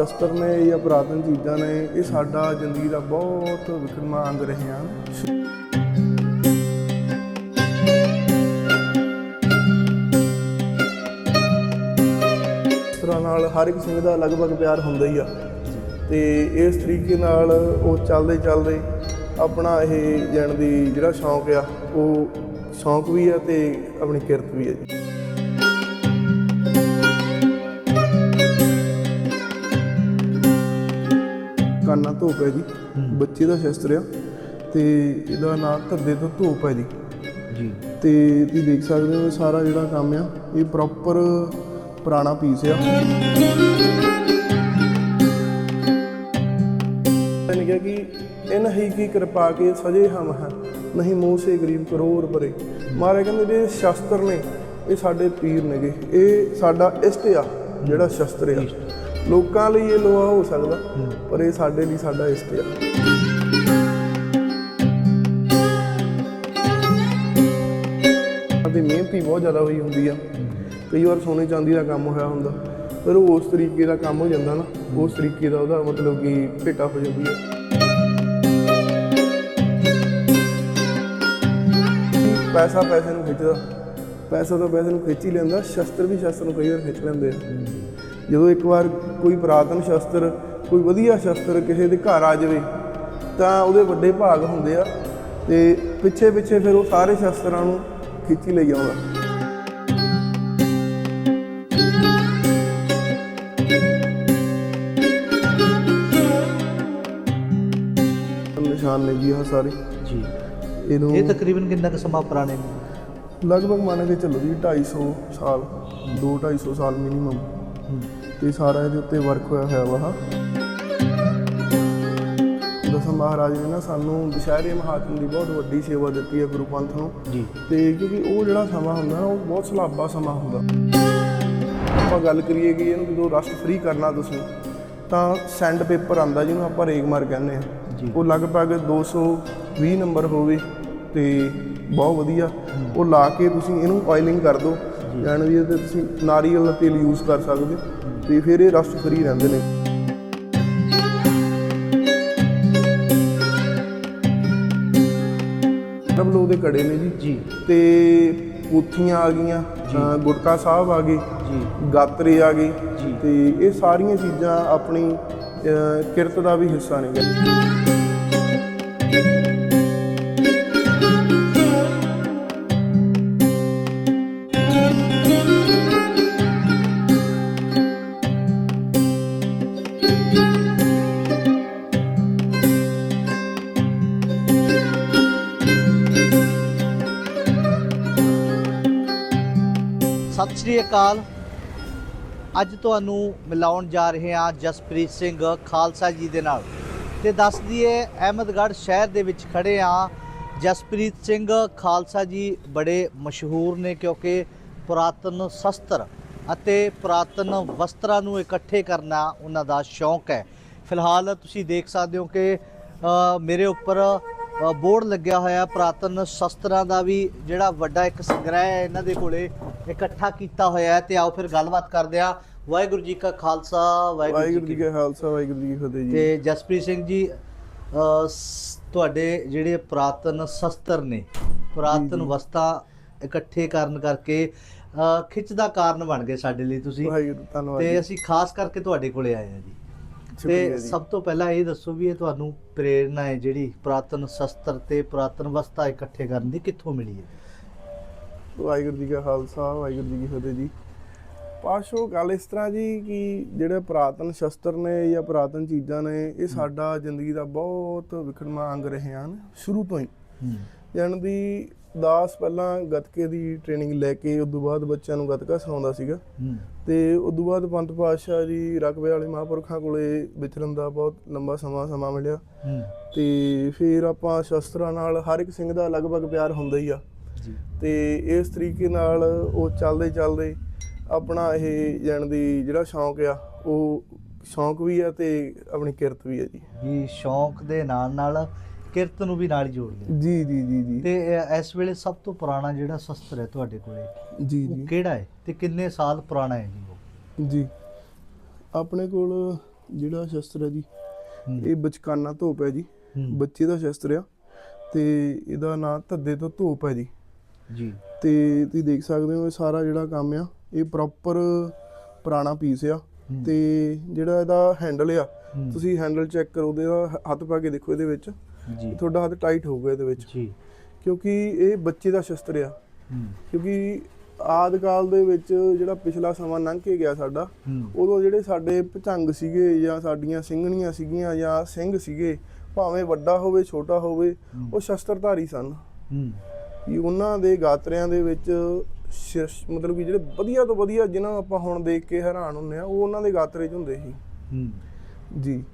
ਸ਼ਸਤਰ ਨੇ ਜਾਂ ਪੁਰਾਤਨ ਚੀਜ਼ਾਂ ਨੇ, ਇਹ ਸਾਡਾ ਜ਼ਿੰਦਗੀ ਦਾ ਬਹੁਤ ਵਿਖਰਮਾ ਅੰਗ ਰਹੇ ਹਨ। ਇਸ ਤਰ੍ਹਾਂ ਨਾਲ ਹਰ ਇੱਕ ਸਿੰਘ ਦਾ ਲਗਭਗ ਪਿਆਰ ਹੁੰਦਾ ਹੀ ਆ। ਤੇ ਇਸ ਤਰੀਕੇ ਨਾਲ ਉਹ ਚੱਲਦੇ ਚੱਲਦੇ ਆਪਣਾ ਇਹ ਜਣ ਦੀ ਜਿਹੜਾ ਸ਼ੌਂਕ ਆ, ਉਹ ਸ਼ੌਂਕ ਵੀ ਆ ਤੇ ਆਪਣੀ ਕਿਰਤ ਵੀ ਆ ਜੀ। ਧੂਪ ਹੈ ਜੀ। ਬੱਚੇ ਦਾ ਸ਼ਸਤਰ ਆ। ਤੇ ਇਹਦਾ ਨਾਮ ਧੱਦੇ ਤੋਂ ਧੂਪ ਹੈ ਜੀ। ਜੀ। ਤੇ ਤੁਸੀਂ ਦੇਖ ਸਕਦੇ ਹੋ ਸਾਰਾ ਜਿਹੜਾ ਕੰਮ ਆ ਇਹ ਪ੍ਰੋਪਰ ਪੁਰਾਣਾ ਪੀਸ ਆ। ਨੇ ਕਿਹਾ ਕਿ ਇਨ ਹੀ ਕੀ ਕਿਰਪਾ ਕੇ ਸਜੇ ਹਮ ਹੈ ਨਹੀਂ ਮੂੰਹ ਸੇ ਗਰੀਬ ਕਰੋੜ ਭਰੇ। ਮਹਾਰਾਜ ਕਹਿੰਦੇ ਜਿਹੜੇ ਸ਼ਸਤਰ ਨੇ ਇਹ ਸਾਡੇ ਪੀਰ ਨੇਗੇ। ਇਹ ਸਾਡਾ ਇਸ਼ਟ ਆ ਜਿਹੜਾ ਸ਼ਸਤਰ ਆ। ਲੋਕਾਂ ਲਈ ਇਹ ਲੋਹਾ ਹੋ ਸਕਦਾ ਪਰ ਇਹ ਸਾਡੇ ਲਈ ਸਾਡਾ ਆ। ਦੀ ਮਿਹਨਤ ਹੀ ਬਹੁਤ ਜ਼ਿਆਦਾ ਹੋਈ ਹੁੰਦੀ ਆ। ਕਈ ਵਾਰ ਸੋਨੇ ਚਾਂਦੀ ਦਾ ਕੰਮ ਹੋਇਆ ਹੁੰਦਾ ਪਰ ਉਹ ਉਸ ਤਰੀਕੇ ਦਾ ਕੰਮ ਹੋ ਜਾਂਦਾ ਨਾ ਉਸ ਤਰੀਕੇ ਦਾ ਉਹਦਾ ਮਤਲਬ ਕਿ ਭੇਟਾ ਹੋ ਜਾਂਦੀ ਹੈ ਪੈਸਾ ਪੈਸੇ ਨੂੰ ਖਿੱਚਦਾ ਪੈਸਾ ਤਾਂ ਪੈਸੇ ਨੂੰ ਖਿੱਚ ਹੀ ਲੈਂਦਾ ਸ਼ਸਤਰ ਵੀ ਸ਼ਸਤਰ ਨੂੰ ਕਈ ਵਾਰ ਖਿੱਚ ਲੈਂਦੇ ਆ। ਜਦੋਂ ਇੱਕ ਵਾਰ ਕੋਈ ਪੁਰਾਤਨ ਸ਼ਸਤਰ ਕੋਈ ਵਧੀਆ ਸ਼ਸਤਰ ਕਿਸੇ ਦੇ ਘਰ ਆ ਜਾਵੇ ਤਾਂ ਉਹਦੇ ਵੱਡੇ ਭਾਗ ਹੁੰਦੇ ਆ ਤੇ ਪਿੱਛੇ ਪਿੱਛੇ ਫਿਰ ਉਹ ਸਾਰੇ ਸ਼ਸਤਰਾਂ ਨੂੰ ਖਿੱਚ ਲਈ ਆਉਂਦਾ। ਨਿਸ਼ਾਨ ਨੇ ਜੀ ਆਹ ਸਾਰੇ। ਜੀ। ਇਹਨੂੰ ਇਹ ਤਕਰੀਬਨ ਕਿੰਨਾ ਕੁ ਸਮਾਂ ਪੁਰਾਣੇ ਨੇ? ਲਗਭਗ ਮੰਨ ਕੇ ਚੱਲੋ ਜੀ 250 ਸਾਲ 2 250 ਸਾਲ ਮਿਨੀਮਮ ਤੇ ਸਾਰਾ ਇਹਦੇ ਉੱਤੇ ਵਰਕ ਹੋਇਆ ਹੋਇਆ ਵਾ। ਦਸਮ ਮਹਾਰਾਜ ਨੇ ਨਾ ਸਾਨੂੰ ਦੁਸ਼ਹਿਰੇ ਮਹਾਤਮ ਦੀ ਬਹੁਤ ਵੱਡੀ ਸੇਵਾ ਦਿੱਤੀ ਹੈ ਗੁਰੂ ਪੰਥ ਨੂੰ। ਜੀ। ਤੇ ਕਿਉਂਕਿ ਉਹ ਜਿਹੜਾ ਸਮਾਂ ਹੁੰਦਾ ਨਾ ਉਹ ਬਹੁਤ ਸਲਾਬਾ ਸਮਾਂ ਹੁੰਦਾ। ਆਪਾਂ ਗੱਲ ਕਰੀਏ ਕਿ ਇਹਨੂੰ ਜਦੋਂ ਰਸਟ ਫ੍ਰੀ ਕਰਨਾ ਤੁਸੀਂ ਤਾਂ ਸੈਂਡ ਪੇਪਰ ਆਂਦਾ ਜਿਹਨੂੰ ਆਪਾਂ ਰੇਗਮਾਰ ਕਹਿੰਦੇ ਆ ਉਹ ਲਗਭਗ 220 ਨੰਬਰ ਹੋਵੇ ਤੇ ਬਹੁਤ ਵਧੀਆ। ਉਹ ਲਾ ਕੇ ਤੁਸੀਂ ਇਹਨੂੰ ਆਇਲਿੰਗ ਕਰ ਦਿਓ। ਜਾਣ ਵੀ ਤੇ ਤੁਸੀਂ ਨਾਰੀਅਲ ਦਾ ਤੇਲ ਯੂਜ਼ ਕਰ ਸਕਦੇ। ਹੋ ਤੇ ਫਿਰ ਇਹ ਰਸਟ ਫ੍ਰੀ ਰਹਿੰਦੇ ਨੇ। ਡਬਲ ਉਹਦੇ ਕੜੇ ਨੇ ਜੀ। ਜੀ। ਤੇ ਪੂਥੀਆਂ ਆ ਗਈਆਂ ਗੁਟਕਾ ਸਾਹਿਬ ਆ ਗਏ ਜੀ। ਗਾਤਰੇ ਆ ਗਏ। ਜੀ। ਤੇ ਇਹ ਸਾਰੀਆਂ ਚੀਜ਼ਾਂ ਆਪਣੀ ਕਿਰਤ ਦਾ ਵੀ ਹਿੱਸਾ ਨੇ। ਸ਼੍ਰੀ ਅਕਾਲ। ਅੱਜ ਤੁਹਾਨੂੰ ਮਿਲਾਉਣ ਜਾ ਰਹੇ ਹਾਂ ਜਸਪ੍ਰੀਤ ਸਿੰਘ ਖਾਲਸਾ ਜੀ ਦੇ ਨਾਲ। ਤੇ ਦੱਸ ਦਈਏ, ਅਹਿਮਦਗੜ੍ਹ ਸ਼ਹਿਰ ਦੇ ਵਿੱਚ ਖੜੇ ਹਾਂ। ਜਸਪ੍ਰੀਤ ਸਿੰਘ ਖਾਲਸਾ ਜੀ ਬੜੇ ਮਸ਼ਹੂਰ ਨੇ ਕਿਉਂਕਿ ਪੁਰਾਤਨ ਸ਼ਸਤਰ ਅਤੇ ਪੁਰਾਤਨ ਵਸਤਰਾਂ ਨੂੰ ਇਕੱਠੇ ਕਰਨਾ ਉਹਨਾਂ ਦਾ ਸ਼ੌਂਕ ਹੈ। ਫਿਲਹਾਲ ਤੁਸੀਂ ਦੇਖ ਸਕਦੇ ਹੋ ਕਿ ਮੇਰੇ ਉੱਪਰ ਬੋਰਡ ਲੱਗਿਆ ਹੋਇਆ ਪੁਰਾਤਨ ਸ਼ਸਤਰਾਂ ਦਾ ਵੀ ਜਿਹੜਾ ਵੱਡਾ ਇੱਕ ਸੰਗ੍ਰਹਿ ਹੈ ਇਹਨਾਂ ਦੇ ਕੋਲੇ ਇਕੱਠਾ ਕੀਤਾ ਹੋਇਆ ਹੈ। ਤੇ ਆਓ ਫਿਰ ਗੱਲਬਾਤ ਕਰਦੇ ਹਾਂ। ਵਾਹਿਗੁਰੂ ਜੀ ਕਾ ਖਾਲਸਾ ਵਾਹਿਗੁਰੂ ਜੀ ਕੀ ਖਾਲਸਾ ਵਾਹਿਗੁਰੂ ਜੀ ਕੀ ਫਤਿਹ ਜੀ। ਤੇ ਜਸਪ੍ਰੀਤ ਸਿੰਘ ਜੀ ਤੁਹਾਡੇ ਜਿਹੜੇ ਪੁਰਾਤਨ ਸ਼ਸਤਰ ਨੇ ਪੁਰਾਤਨ ਵਸਤਾਂ ਇਕੱਠੇ ਕਰਨ ਕਰਕੇ ਖਿੱਚ ਦਾ ਕਾਰਨ ਬਣ ਗਏ ਸਾਡੇ ਲਈ ਤੁਸੀਂ। ਵਾਹਿਗੁਰੂ ਧੰਨਵਾਦ ਤੇ ਅਸੀਂ ਖਾਸ ਕਰਕੇ ਤੁਹਾਡੇ ਕੋਲੇ ਆਏ ਹਾਂ ਜੀ। ਸ਼ੁਕਰੀਆ ਤੇ ਜੀ। ਸਭ ਤੋਂ ਪਹਿਲਾਂ ਇਹ ਦੱਸੋ ਵੀ ਇਹ ਤੁਹਾਨੂੰ ਪ੍ਰੇਰਣਾ ਹੈ ਜਿਹੜੀ ਪੁਰਾਤਨ ਸ਼ਸਤਰ ਤੇ ਪੁਰਾਤਨ ਵਸਤਾਂ ਇਕੱਠੇ ਕਰਨ ਦੀ ਕਿੱਥੋਂ ਮਿਲੀ ਹੈ? ਵਾਹਿਗੁਰੂ ਜੀ ਕਾ ਖਾਲਸਾ ਵਾਹਿਗੁਰੂ ਜੀ ਕੀ ਫਤਿਹ ਜੀ। ਪਾਸ਼ੋ ਗੱਲ ਇਸ ਤਰ੍ਹਾਂ ਜੀ ਕਿ ਜਿਹੜੇ ਪੁਰਾਤਨ ਸ਼ਸਤਰ ਨੇ ਜਾਂ ਪੁਰਾਤਨ ਚੀਜ਼ਾਂ ਨੇ ਇਹ ਸਾਡਾ ਜ਼ਿੰਦਗੀ ਦਾ ਬਹੁਤ ਵਿਖਰਮਾ ਅੰਗ ਰਹੇ ਹਨ ਸ਼ੁਰੂ ਤੋਂ ਹੀ। ਜਾਣ ਦੀ ਦਾਸ ਪਹਿਲਾਂ ਗੱਤਕੇ ਦੀ ਟ੍ਰੇਨਿੰਗ ਲੈ ਕੇ ਉਸ ਤੋਂ ਬਾਅਦ ਬੱਚਿਆਂ ਨੂੰ ਗੱਤਕਾ ਸਿਖਾਉਂਦਾ ਸੀਗਾ। ਹੂੰ। ਤੇ ਉਸ ਤੋਂ ਬਾਅਦ ਪੰਤ ਪਾਤਸ਼ਾਹ ਜੀ ਰਕਬੇ ਵਾਲੇ ਮਹਾਂਪੁਰਖਾਂ ਕੋਲੇ ਵਿਚਰਨ ਦਾ ਬਹੁਤ ਲੰਬਾ ਸਮਾਂ ਸਮਾਂ ਮਿਲਿਆ। ਤੇ ਫਿਰ ਆਪਾਂ ਸ਼ਸਤਰਾਂ ਨਾਲ ਹਰ ਇੱਕ ਸਿੰਘ ਦਾ ਲਗਭਗ ਪਿਆਰ ਹੁੰਦਾ ਹੀ ਆ। ਤੇ ਇਸ ਤਰੀਕੇ ਨਾਲ ਉਹ ਚੱਲਦੇ ਚੱਲਦੇ ਆਪਣਾ ਇਹ ਜਣ ਦੀ ਜਿਹੜਾ ਸ਼ੌਂਕ ਆ ਉਹ ਸ਼ੌਂਕ ਵੀ ਆ ਤੇ ਆਪਣੀ ਕਿਰਤ ਵੀ ਆ ਜੀ। ਵੀ ਸ਼ੌਂਕ ਦੇ ਨਾਲ ਨਾਲ ਕਿਰਤ ਨੂੰ ਵੀ ਨਾਲ ਹੀ ਜੋੜ ਲਿਆ। ਜੀ ਜੀ ਜੀ ਜੀ। ਤੇ ਇਹ- ਇਸ ਵੇਲੇ ਸਭ ਤੋਂ ਪੁਰਾਣਾ ਜਿਹੜਾ ਸ਼ਸਤਰ ਹੈ ਤੁਹਾਡੇ ਕੋਲੇ ਜੀ ਉਹ ਜੀ। ਕਿਹੜਾ ਹੈ ਤੇ ਕਿੰਨੇ ਸਾਲ ਪੁਰਾਣਾ ਹੈ ਜੀ ਉਹ? ਜੀ। ਆਪਣੇ ਕੋਲ ਜਿਹੜਾ ਸ਼ਸਤਰ ਹੈ ਜੀ ਹੂੰ। ਇਹ ਬਚਕਾਨਾ ਧੋਪ ਹੈ ਜੀ। ਹੂੰ। ਬੱਚੇ ਦਾ ਸ਼ਸਤਰ ਆ ਤੇ ਇਹਦਾ ਨਾਂ ਧੱਦੇ ਤੋਂ ਧੋਪ ਹੈ ਜੀ। ਜੀ। ਤੇ ਤੁਸੀਂ ਦੇਖ ਸਕਦੇ ਹੋ ਇਹ ਸਾਰਾ ਜਿਹੜਾ ਕੰਮ ਆ ਇਹ ਪ੍ਰੋਪਰ ਪੁਰਾਣਾ ਪੀਸ ਆ। ਹੂੰ। ਤੇ ਜਿਹੜਾ ਇਹਦਾ ਹੈਂਡਲ ਆ ਹੂੰ। ਤੁਸੀਂ ਹੈਂਡਲ ਚੈੱਕ ਕਰੋ ਉਹਦਾ ਹ- ਹੱਥ ਪਾ ਕੇ ਦੇਖੋ ਇਹਦੇ ਵਿੱਚ। ਜੀ। ਤੁਹਾਡਾ ਹੱਥ ਟਾਈਟ ਹੋਊਗਾ ਇਹਦੇ ਵਿੱਚ। ਜੀ। ਕਿਉਂਕਿ ਇਹ ਬੱਚੇ ਦਾ ਸ਼ਸਤਰ ਆ। ਕਿਉਂਕਿ ਆਦ ਕਾਲ ਦੇ ਵਿੱਚ ਜਿਹੜਾ ਪਿਛਲਾ ਸਮਾਂ ਲੰਘ ਕੇ ਗਿਆ ਸਾਡਾ ਉਦੋਂ ਜਿਹੜੇ ਸਾਡੇ ਭਚੰਗ ਸੀਗੇ ਜਾਂ ਸਾਡੀਆਂ ਸਿੰਘਣੀਆਂ ਸੀਗੀਆਂ ਜਾਂ ਸਿੰਘ ਸੀਗੇ ਭਾਵੇਂ ਵੱਡਾ ਹੋਵੇ ਛੋਟਾ ਹੋਵੇ ਉਹ ਸ਼ਸਤਰਧਾਰੀ ਸਨ। ਹੂੰ। ਕਿ ਉਹਨਾਂ ਦੇ ਗਾਤਰਿਆਂ ਦੇ ਵਿੱਚ ਮਤਲਬ ਕਿ ਜਿਹੜੇ ਵਧੀਆ ਤੋਂ ਵਧੀਆ ਜਿਨ੍ਹਾਂ ਨੂੰ ਆਪਾਂ ਹੁਣ ਦੇਖ ਕੇ ਹੈਰਾਨ ਹੁੰਨੇ ਆ ਉਹ ਉਹਨਾਂ ਦੇ ਗਾਤਰੇ 'ਚ ਹੁੰਦੇ ਸੀ। ਹੂੰ। ਜੀ।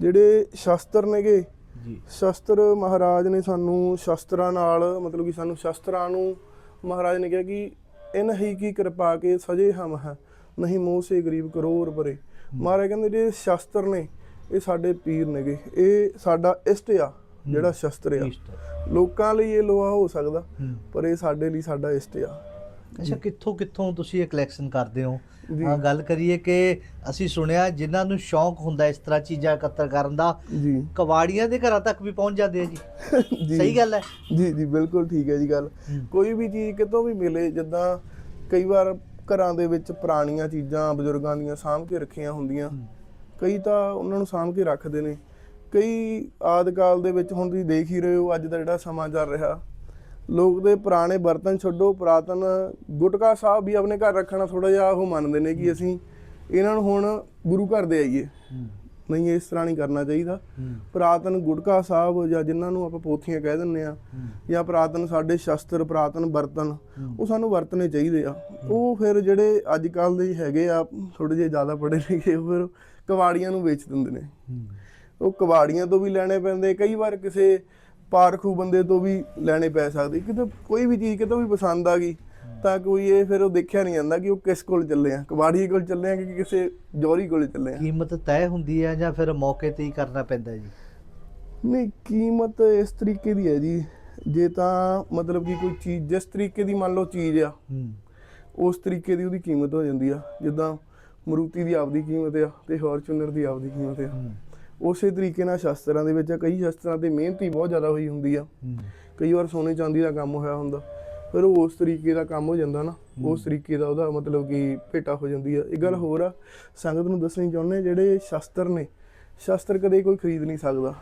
ਜਿਹੜੇ ਸ਼ਸਤਰ ਨੇਗੇ ਜੀ। ਸ਼ਸਤਰ ਮਹਾਰਾਜ ਨੇ ਸਾਨੂੰ ਸ਼ਸਤਰਾਂ ਨਾਲ ਮਤਲਬ ਕਿ ਸਾਨੂੰ ਸ਼ਸਤਰਾਂ ਨੂੰ ਮਹਾਰਾਜ ਨੇ ਕਿਹਾ ਕਿ ਇਨ ਹੀ ਕੀ ਕਿਰਪਾ ਕੇ ਸਜੇ ਹਮ ਹੈ ਨਹੀਂ ਮੋਹ ਸੇ ਗਰੀਬ ਕਰੋੜ ਪਰੇ। ਮਹਾਰਾਜ ਕਹਿੰਦੇ ਜਿਹੜੇ ਸ਼ਸਤਰ ਨੇ ਇਹ ਸਾਡੇ ਪੀਰ ਨੇਗੇ ਇਹ ਸਾਡਾ ਇਸ਼ਟ ਆ ਜਿਹੜਾ ਸ਼ਸਤਰ ਆ। ਲੋਕਾਂ ਲਈ ਇਹ ਲੋਹਾ ਹੋ ਸਕਦਾ ਪਰ ਇਹ ਸਾਡੇ ਲਈ ਸਾਡਾ ਇਸ਼ਟ ਆ। ਅੱਛਾ ਕਿੱਥੋਂ ਕਿੱਥੋਂ ਤੁਸੀਂ ਇਹ ਕਲੈਕਸ਼ਨ ਕਰਦੇ ਹੋ। ਹਾਂ ਗੱਲ ਕਰੀਏ ਕਿ ਅਸੀਂ ਸੁਣਿਆ ਜਿਨ੍ਹਾਂ ਨੂੰ ਸ਼ੌਂਕ ਹੁੰਦਾ ਇਸ ਤਰ੍ਹਾਂ ਚੀਜ਼ਾਂ ਇਕੱਤਰ ਕਰਨ ਦਾ ਜੀ। ਕਵਾੜੀਆਂ ਦੇ ਘਰਾਂ ਤੱਕ ਵੀ ਪਹੁੰਚ ਜਾਂਦੇ ਆ ਜੀ। ਸਹੀ ਗੱਲ ਹੈ। ਜੀ ਜੀ ਬਿਲਕੁਲ ਠੀਕ ਹੈ ਜੀ ਗੱਲ। ਕੋਈ ਵੀ ਚੀਜ਼ ਕਿਤੋਂ ਵੀ ਮਿਲੇ ਜਿੱਦਾਂ ਕਈ ਵਾਰ ਘਰਾਂ ਦੇ ਵਿੱਚ ਪੁਰਾਣੀਆਂ ਚੀਜ਼ਾਂ ਬਜ਼ੁਰਗਾਂ ਦੀਆਂ ਸਾਂਭ ਕੇ ਰੱਖੀਆਂ ਹੁੰਦੀਆਂ। ਕਈ ਤਾਂ ਉਹਨਾਂ ਨੂੰ ਸਾਂਭ ਕੇ ਰੱਖਦੇ ਨੇ। ਕਈ ਆਦ ਕਾਲ ਦੇ ਵਿੱਚ ਹੁਣ ਤੁਸੀਂ ਦੇਖ ਹੀ ਰਹੇ ਹੋ ਅੱਜ ਦਾ ਜਿਹੜਾ ਸਮਾਂ ਚੱਲ ਰਿਹਾ। ਲੋਕ ਦੇ ਪੁਰਾਣੇ ਬਰਤਨ ਛੱਡੋ, ਪੁਰਾਤਨ ਗੁਟਕਾ ਸਾਹਿਬ ਵੀ ਆਪਣੇ ਘਰ ਰੱਖਣਾ ਥੋੜਾ ਜਿਹਾ ਉਹ ਮੰਨਦੇ ਨੇ ਕਿ ਅਸੀਂ ਇਹਨਾਂ ਨੂੰ ਹੁਣ ਗੁਰੂ ਘਰ ਦੇ ਆਈਏ। ਨਹੀਂ, ਇਸ ਤਰ੍ਹਾਂ ਨਹੀਂ ਕਰਨਾ ਚਾਹੀਦਾ। ਹੂੰ ਪੁਰਾਤਨ ਗੁਟਕਾ ਸਾਹਿਬ ਜਾਂ ਜਿਨ੍ਹਾਂ ਨੂੰ ਆਪਾਂ ਪੋਥੀਆਂ ਕਹਿ ਦਿੰਨੇ ਆ ਜਾਂ ਪੁਰਾਤਨ ਸਾਡੇ ਸ਼ਸਤਰ, ਪੁਰਾਤਨ ਬਰਤਨ, ਉਹ ਸਾਨੂੰ ਵਰਤਨੇ ਚਾਹੀਦੇ ਆ। ਉਹ ਫਿਰ ਜਿਹੜੇ ਅੱਜ ਕੱਲ ਦੇ ਹੈਗੇ ਆ ਥੋੜੇ ਜਿਹੇ ਜ਼ਿਆਦਾ ਪੜ੍ਹੇ ਲਿਖੇ, ਉਹ ਫਿਰ ਕਵਾੜੀਆਂ ਨੂੰ ਵੇਚ ਦਿੰਦੇ ਨੇ। ਉਹ ਕਵਾੜੀਆਂ ਤੋਂ ਵੀ ਲੈਣੇ ਪੈਂਦੇ। ਕਈ ਵਾਰ ਕਿਸੇ ਪਾਰਖੂ ਬੰਦੇ ਤੋਂ ਵੀ ਲੈਣੇ ਪੈ ਸਕਦੇ। ਕਿਤੇ ਕੋਈ ਵੀ ਚੀਜ਼ ਕਿਤੋਂ ਵੀ ਪਸੰਦ ਆ ਗਈ ਤਾਂ ਕੋਈ ਇਹ ਫਿਰ ਉਹ ਦੇਖਿਆ ਨਹੀਂ ਜਾਂਦਾ ਕਿ ਉਹ ਕਿਸ ਕੋਲ ਚੱਲੇ ਆ ਕਵਾੜੀ ਕੋਲ ਚੱਲੇ ਆ ਕਿ ਕਿਸੇ ਜੋਰੀ ਕੋਲ ਚੱਲੇ ਆ। ਕੀਮਤ ਤੈਅ ਹੁੰਦੀ ਹੈ ਜਾਂ ਫਿਰ ਮੌਕੇ ਤੇ ਹੀ ਕਰਨਾ ਪੈਂਦਾ ਜੀ? ਨਹੀਂ ਕੀਮਤ ਇਸ ਤਰੀਕੇ ਦੀ ਹੈ ਜੀ। ਜੇ ਤਾਂ ਮਤਲਬ ਕਿ ਕੋਈ ਚੀਜ਼ ਜਿਸ ਤਰੀਕੇ ਦੀ ਮੰਨ ਲਓ ਚੀਜ਼ ਆ ਉਸ ਤਰੀਕੇ ਦੀ ਉਹਦੀ ਕੀਮਤ ਹੋ ਜਾਂਦੀ ਆ। ਜਿੱਦਾਂ ਮਰੂਤੀ ਦੀ ਆਪਦੀ ਕੀਮਤ ਆ ਤੇ ਫੋਰਚੂਨਰ ਦੀ ਆਪਦੀ ਕੀਮਤ ਆ। ਉਸੇ ਤਰੀਕੇ ਨਾਲ ਸ਼ਸਤਰਾਂ ਦੇ ਵਿੱਚ ਕਈ ਸ਼ਸਤਰਾਂ ਤੇ ਮਿਹਨਤ ਹੀ ਬਹੁਤ ਜ਼ਿਆਦਾ ਹੋਈ ਹੁੰਦੀ ਆ। ਕਈ ਵਾਰ ਸੋਨੇ ਚਾਂਦੀ ਦਾ ਕੰਮ ਹੋਇਆ ਹੁੰਦਾ। ਫਿਰ ਉਹ ਉਸ ਤਰੀਕੇ ਦਾ ਕੰਮ ਹੋ ਜਾਂਦਾ ਨਾ। ਉਸ ਤਰੀਕੇ ਦਾ ਉਹਦਾ ਮਤਲਬ ਕਿ ਭੇਟਾ ਹੋ ਜਾਂਦੀ ਆ। ਇਹ ਗੱਲ ਹੋਰ ਆ ਸੰਗਤ ਨੂੰ ਦੱਸਣੀ ਚਾਹੁੰਦੇ ਜਿਹੜੇ ਸ਼ਸਤਰ ਨੇ ਸ਼ਸਤਰ ਕਦੇ ਕੋਈ ਖਰੀਦ ਨਹੀਂ ਸਕਦਾ।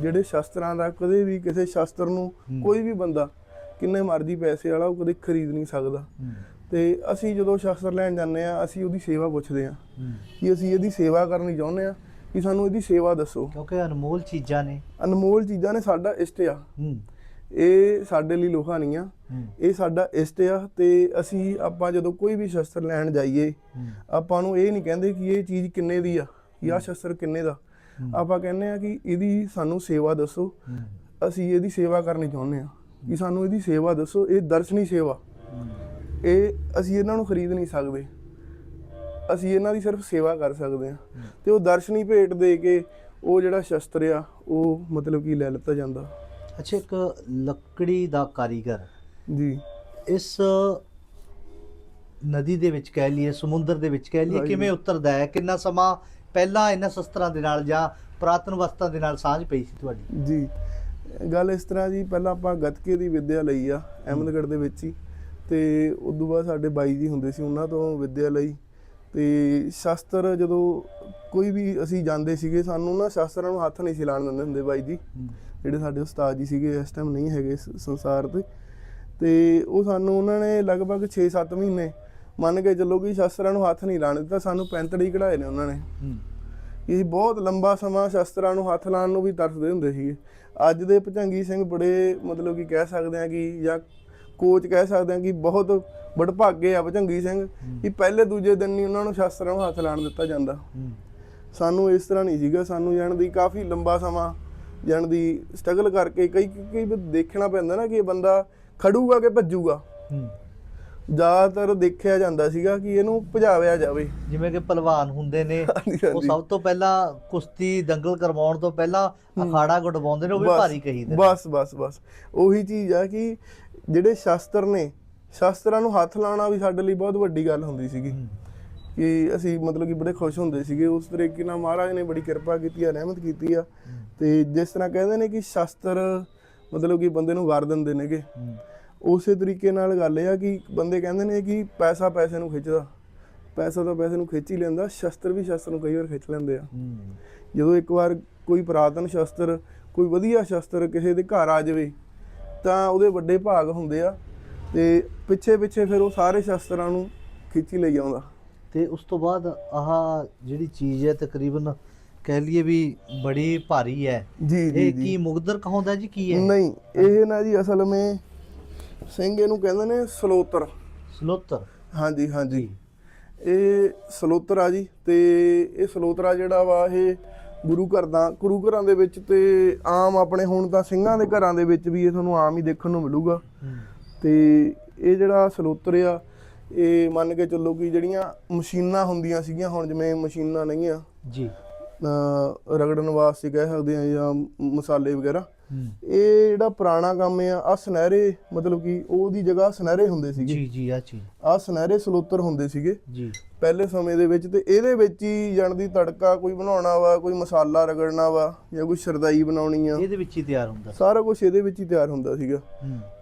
ਜਿਹੜੇ ਸ਼ਸਤਰਾਂ ਦਾ ਕਦੇ ਵੀ ਕਿਸੇ ਸ਼ਸਤਰ ਨੂੰ ਕੋਈ ਵੀ ਬੰਦਾ ਕਿੰਨੇ ਮਰਜ਼ੀ ਪੈਸੇ ਵਾਲਾ ਉਹ ਕਦੇ ਖਰੀਦ ਨਹੀਂ ਸਕਦਾ। ਤੇ ਅਸੀਂ ਜਦੋਂ ਸ਼ਸਤਰ ਲੈਣ ਜਾਂਦੇ ਆ ਅਸੀਂ ਉਹਦੀ ਸੇਵਾ ਪੁੱਛਦੇ ਆ ਕਿ ਅਸੀਂ ਇਹਦੀ ਸੇਵਾ ਕਰਨੀ ਚਾਹੁੰਦੇ ਆ। ਕਿ ਸਾਨੂੰ ਇਹਦੀ ਸੇਵਾ ਦੱਸੋ। ਕਿਉਂਕਿ ਅਨਮੋਲ ਚੀਜ਼ਾਂ ਨੇ। ਅਨਮੋਲ ਚੀਜ਼ਾਂ ਨੇ ਸਾਡਾ ਇਸ਼ਟ ਆ। ਹੂੰ। ਇਹ ਸਾਡੇ ਲਈ ਲੋਹਾ ਨਹੀਂ ਆ। ਇਹ ਸਾਡਾ ਇਸ਼ਟ ਆ ਤੇ ਅਸੀਂ ਆਪਾਂ ਜਦੋਂ ਕੋਈ ਵੀ ਸ਼ਸਤਰ ਲੈਣ ਜਾਈਏ ਆਪਾਂ ਨੂੰ ਇਹ ਨਹੀਂ ਕਹਿੰਦੇ ਕਿ ਇਹ ਚੀਜ਼ ਕਿੰਨੇ ਦੀ ਆ ਆਹ ਸ਼ਸਤਰ ਕਿੰਨੇ ਦਾ। ਆਪਾਂ ਕਹਿੰਦੇ ਆ ਕਿ ਇਹਦੀ ਸਾਨੂੰ ਸੇਵਾ ਦੱਸੋ। ਅਸੀਂ ਇਹਦੀ ਸੇਵਾ ਕਰਨੀ ਚਾਹੁੰਦੇ ਆ ਕਿ ਸਾਨੂੰ ਇਹਦੀ ਸੇਵਾ ਦੱਸੋ ਇਹ ਦਰਸ਼ਨੀ ਸੇਵਾ। ਇਹ ਅਸੀਂ ਇਹਨਾਂ ਨੂੰ ਖਰੀਦ ਨਹੀਂ ਸਕਦੇ। ਅਸੀਂ ਇਹਨਾਂ ਦੀ ਸਿਰਫ ਸੇਵਾ ਕਰ ਸਕਦੇ ਆ ਤੇ ਉਹ ਦਰਸ਼ਨੀ ਭੇਟ ਦੇ ਕੇ ਉਹ ਜਿਹੜਾ ਸ਼ਸਤਰ ਆ ਉਹ ਮਤਲਬ ਕਿ ਲੈ ਲਿੱਤਾ ਜਾਂਦਾ। ਅੱਛਾ ਇੱਕ ਲੱਕੜੀ ਦਾ ਕਾਰੀਗਰ। ਜੀ। ਇਸ ਨਦੀ ਦੇ ਵਿੱਚ ਕਹਿ ਲਈਏ ਸਮੁੰਦਰ ਦੇ ਵਿੱਚ ਕਹਿ ਲਈਏ। ਕਿਵੇਂ ਉਤਰਦਾ ਹੈ? ਕਿੰਨਾ ਸਮਾਂ ਪਹਿਲਾਂ ਇਹਨਾਂ ਸ਼ਸਤਰਾਂ ਦੇ ਨਾਲ ਜਾਂ ਪੁਰਾਤਨ ਵਸਤਾਂ ਦੇ ਨਾਲ ਸਾਂਝ ਪਈ ਸੀ ਤੁਹਾਡੀ? ਜੀ। ਗੱਲ ਇਸ ਤਰ੍ਹਾਂ ਜੀ ਪਹਿਲਾਂ ਆਪਾਂ ਗੱਤਕੇ ਦੀ ਵਿੱਦਿਆ ਲਈ ਆ ਅਹਿਮਦਗੜ੍ਹ ਦੇ ਵਿੱਚ ਹੀ। ਤੇ ਉਸ ਤੋਂ ਬਾਅਦ ਸਾਡੇ ਬਾਈ ਜੀ ਹੁੰਦੇ ਸੀ ਉਹਨਾਂ ਤੋਂ ਵਿੱਦਿਆ ਲਈ। ਤੇ ਸ਼ਸਤਰ ਜਦੋਂ ਕੋਈ ਵੀ ਅਸੀਂ ਜਾਂਦੇ ਸੀਗੇ ਸਾਨੂੰ ਨਾ ਸ਼ਸਤਰਾਂ ਨੂੰ ਹੱਥ ਨਹੀਂ ਸੀ ਲਾਣ ਦਿੰਦੇ ਹੁੰਦੇ ਬਾਈ ਜੀ। ਜਿਹੜੇ ਸਾਡੇ ਉਸਤਾਦ ਜੀ ਸੀਗੇ ਇਸ ਟਾਈਮ ਨਹੀਂ ਹੈਗੇ ਇਸ ਸੰਸਾਰ ਤੇ ਤੇ ਉਹ ਸਾਨੂੰ ਉਹਨਾਂ ਨੇ ਲਗਭਗ 6-7 ਮਹੀਨੇ ਮੰਨ ਕੇ ਚੱਲੋ ਕਿ ਸ਼ਸਤਰਾਂ ਨੂੰ ਹੱਥ ਨਹੀਂ ਲਾਣ ਦਿੱਤਾ ਸਾਨੂੰ ਪੈਂਤੜੀ ਕਢਾਏ ਨੇ ਉਹਨਾਂ ਨੇ। ਇਹ ਬਹੁਤ ਲੰਬਾ ਸਮਾਂ ਸ਼ਸਤਰਾਂ ਨੂੰ ਹੱਥ ਲਾਉਣ ਨੂੰ ਵੀ ਤਰਸਦੇ ਹੁੰਦੇ ਸੀਗੇ। ਅੱਜ ਦੇ ਭਜੰਗੀ ਸਿੰਘ ਬੜੇ ਮਤਲਬ ਕਿ ਕਹਿ ਸਕਦੇ ਆ ਕਿ ਜਾਂ ਕੋਚ ਕਹਿ ਸਕਦੇ ਆ ਕਿ ਬਹੁਤ ਵਡਭਾਗੇ ਆ ਭਜੰਗੀ ਸਿੰਘ ਕਿ ਪਹਿਲੇ ਦੂਜੇ ਦਿਨ ਨਹੀਂ ਉਹਨਾਂ ਨੂੰ ਸ਼ਸਤਰਾਂ ਨੂੰ ਹੱਥ ਲਾਉਣ ਦਿੱਤਾ ਜਾਂਦਾ। ਹੂੰ। ਸਾਨੂੰ ਇਸ ਤਰ੍ਹਾਂ ਨਹੀਂ ਸੀਗਾ ਸਾਨੂੰ ਜਾਣ ਦੀ ਕਾਫੀ ਲੰਬਾ ਸਮਾਂ ਜਾਣ ਦੀ ਸਟਰਗਲ ਕਰਕੇ ਕਈ ਕਈ ਦੇਖਣਾ ਪੈਂਦਾ ਨਾ ਕਿ ਇਹ ਬੰਦਾ ਖੜੂਗਾ ਕਿ ਭੱਜੂਗਾ। ਹੂੰ। ਜ਼ਿਆਦਾਤਰ ਦੇਖਿਆ ਜਾਂਦਾ ਸੀਗਾ ਕਿ ਇਹਨੂੰ ਭਜਾਵਿਆ ਜਾਵੇ। ਜਿਵੇਂ ਕਿ ਪਹਿਲਵਾਨ ਹੁੰਦੇ ਨੇ ਉਹ। ਸਭ ਤੋਂ ਪਹਿਲਾਂ ਕੁਸ਼ਤੀ ਦੰਗਲ ਕਰਵਾਉਣ ਤੋਂ ਪਹਿਲਾਂ ਅਖਾੜਾ ਗੁੱਟਵਾਉਂਦੇ ਨੇ ਉਹ ਵੀ ਭਾਰੀ ਕਹੀਦੇ ਨੇ। ਬਸ ਬਸ ਬਸ। ਉਹੀ ਚੀਜ਼ ਆ ਕਿ ਜਿਹੜੇ ਸ਼ਸਤਰ ਨੇ ਸ਼ਸਤਰਾਂ ਨੂੰ ਹੱਥ ਲਾਉਣਾ ਵੀ ਸਾਡੇ ਲਈ ਬਹੁਤ ਵੱਡੀ ਗੱਲ ਹੁੰਦੀ ਸੀਗੀ। ਕਿ ਅਸੀਂ ਮਤਲਬ ਕਿ ਬੜੇ ਖੁਸ਼ ਹੁੰਦੇ ਸੀਗੇ। ਉਸ ਤਰੀਕੇ ਨਾਲ ਮਹਾਰਾਜ ਨੇ ਬੜੀ ਕਿਰਪਾ ਕੀਤੀ ਆ ਰਹਿਮਤ ਕੀਤੀ ਆ। ਤੇ ਜਿਸ ਤਰ੍ਹਾਂ ਕਹਿੰਦੇ ਨੇ ਕਿ ਸ਼ਸਤਰ ਮਤਲਬ ਕਿ ਬੰਦੇ ਨੂੰ ਵਰ ਦਿੰਦੇ ਨੇਗੇ। ਉਸੇ ਤਰੀਕੇ ਨਾਲ ਗੱਲ ਇਹ ਆ ਕਿ ਬੰਦੇ ਕਹਿੰਦੇ ਨੇ ਕਿ ਪੈਸਾ ਪੈਸੇ ਨੂੰ ਖਿੱਚਦਾ। ਪੈਸਾ ਤਾਂ ਪੈਸੇ ਨੂੰ ਖਿੱਚ ਹੀ ਲੈਂਦਾ ਸ਼ਸਤਰ ਵੀ ਸ਼ਸਤਰ ਨੂੰ ਕਈ ਵਾਰ ਖਿੱਚ ਲੈਂਦੇ ਆ। ਜਦੋਂ ਇੱਕ ਵਾਰ ਕੋਈ ਪੁਰਾਤਨ ਸ਼ਸਤਰ ਕੋਈ ਵਧੀਆ ਸ਼ਸਤਰ ਕਿਸੇ ਦੇ ਘਰ ਆ ਜਾਵੇ ਤਾਂ ਉਹਦੇ ਵੱਡੇ ਭਾਗ ਹੁੰਦੇ ਆ ਤੇ ਪਿੱਛੇ ਪਿੱਛੇ ਫਿਰ ਉਹ ਸਾਰੇ ਸ਼ਸਤਰਾਂ ਨੂੰ ਖਿੱਚ ਲਈ ਆਉਂਦਾ। ਤੇ ਉਸ ਤੋਂ ਬਾਅਦ ਆਹ ਜਿਹੜੀ ਚੀਜ਼ ਹੈ ਤਕਰੀਬਨ ਕਹਿ ਲਈਏ ਵੀ ਬੜੀ ਭਾਰੀ ਹੈ। ਜੀ ਜੀ ਇਹ ਕੀ ਮੁਗਦਰ ਕਹਾਉਂਦਾ ਜੀ ਕੀ ਹੈ? ਨਹੀਂ ਇਹ ਨਾ ਜੀ ਅਸਲ ਵਿੱਚ ਸਿੰਘ ਇਹਨੂੰ ਕਹਿੰਦੇ ਨੇ ਸਲੋਤਰ। ਸਲੋਤਰ? ਹਾਂਜੀ ਹਾਂਜੀ। ਇਹ ਸਲੋਤਰ ਆ ਜੀ ਤੇ ਇਹ ਸਲੋਤਰਾ ਜਿਹੜਾ ਵਾ ਇਹ ਗੁਰੂ ਘਰ ਦਾ, ਗੁਰੂ ਘਰਾਂ ਦੇ ਵਿੱਚ ਤੇ ਆਮ ਆਪਣੇ ਹੁਣ ਤਾਂ ਸਿੰਘਾਂ ਦੇ ਘਰਾਂ ਦੇ ਵਿੱਚ ਵੀ ਇਹ ਤੁਹਾਨੂੰ ਆਮ ਹੀ ਦੇਖਣ ਨੂੰ ਮਿਲੂਗਾ। ਤੇ ਇਹ ਜਿਹੜਾ ਸਲੋਤਰ ਆ, ਇਹ ਮੰਨ ਕੇ ਚੱਲੋ ਕਿ ਜਿਹੜੀਆਂ ਮਸ਼ੀਨਾਂ ਹੁੰਦੀਆਂ ਸੀਗੀਆਂ, ਹੁਣ ਜਿਵੇਂ ਮਸ਼ੀਨਾਂ ਨਹੀਂ ਆ ਜੀ। ਰਗੜਨ ਵਾਸਤੇ ਕਹਿ ਸਕਦੇ ਆ ਜਾਂ ਮਸਾਲੇ ਵਗੈਰਾ। ਇਹ ਜਿਹੜਾ ਪੁਰਾਣਾ ਕੰਮ ਆ ਆ ਸੁਨਹਿਰੇ ਮਤਲਬ ਕਿ ਉਹਦੀ ਜਗ੍ਹਾ ਸੁਨਹਿਰੇ ਹੁੰਦੇ ਸੀਗੇ। ਜੀ ਜੀ ਆ ਚੀਜ਼। ਆ ਸੁਨਹਿਰੇ ਸਲੋਤਰ ਹੁੰਦੇ ਸੀਗੇ। ਜੀ। ਪਹਿਲੇ ਸਮੇਂ ਦੇ ਵਿੱਚ ਤੇ ਇਹਦੇ ਵਿੱਚ ਹੀ ਜਣ ਦੀ ਤੜਕਾ ਕੋਈ ਬਣਾਉਣਾ ਵਾ ਕੋਈ ਮਸਾਲਾ ਰਗੜਨਾ ਵਾ ਜਾਂ ਕੋਈ ਸ਼ਰਦਾਈ ਬਣਾਉਣੀ ਆ। ਇਹਦੇ ਵਿੱਚ ਹੀ ਤਿਆਰ ਹੁੰਦਾ। ਸਾਰਾ ਕੁਝ ਇਹਦੇ ਵਿੱਚ ਹੀ ਤਿਆਰ ਹੁੰਦਾ ਸੀਗਾ।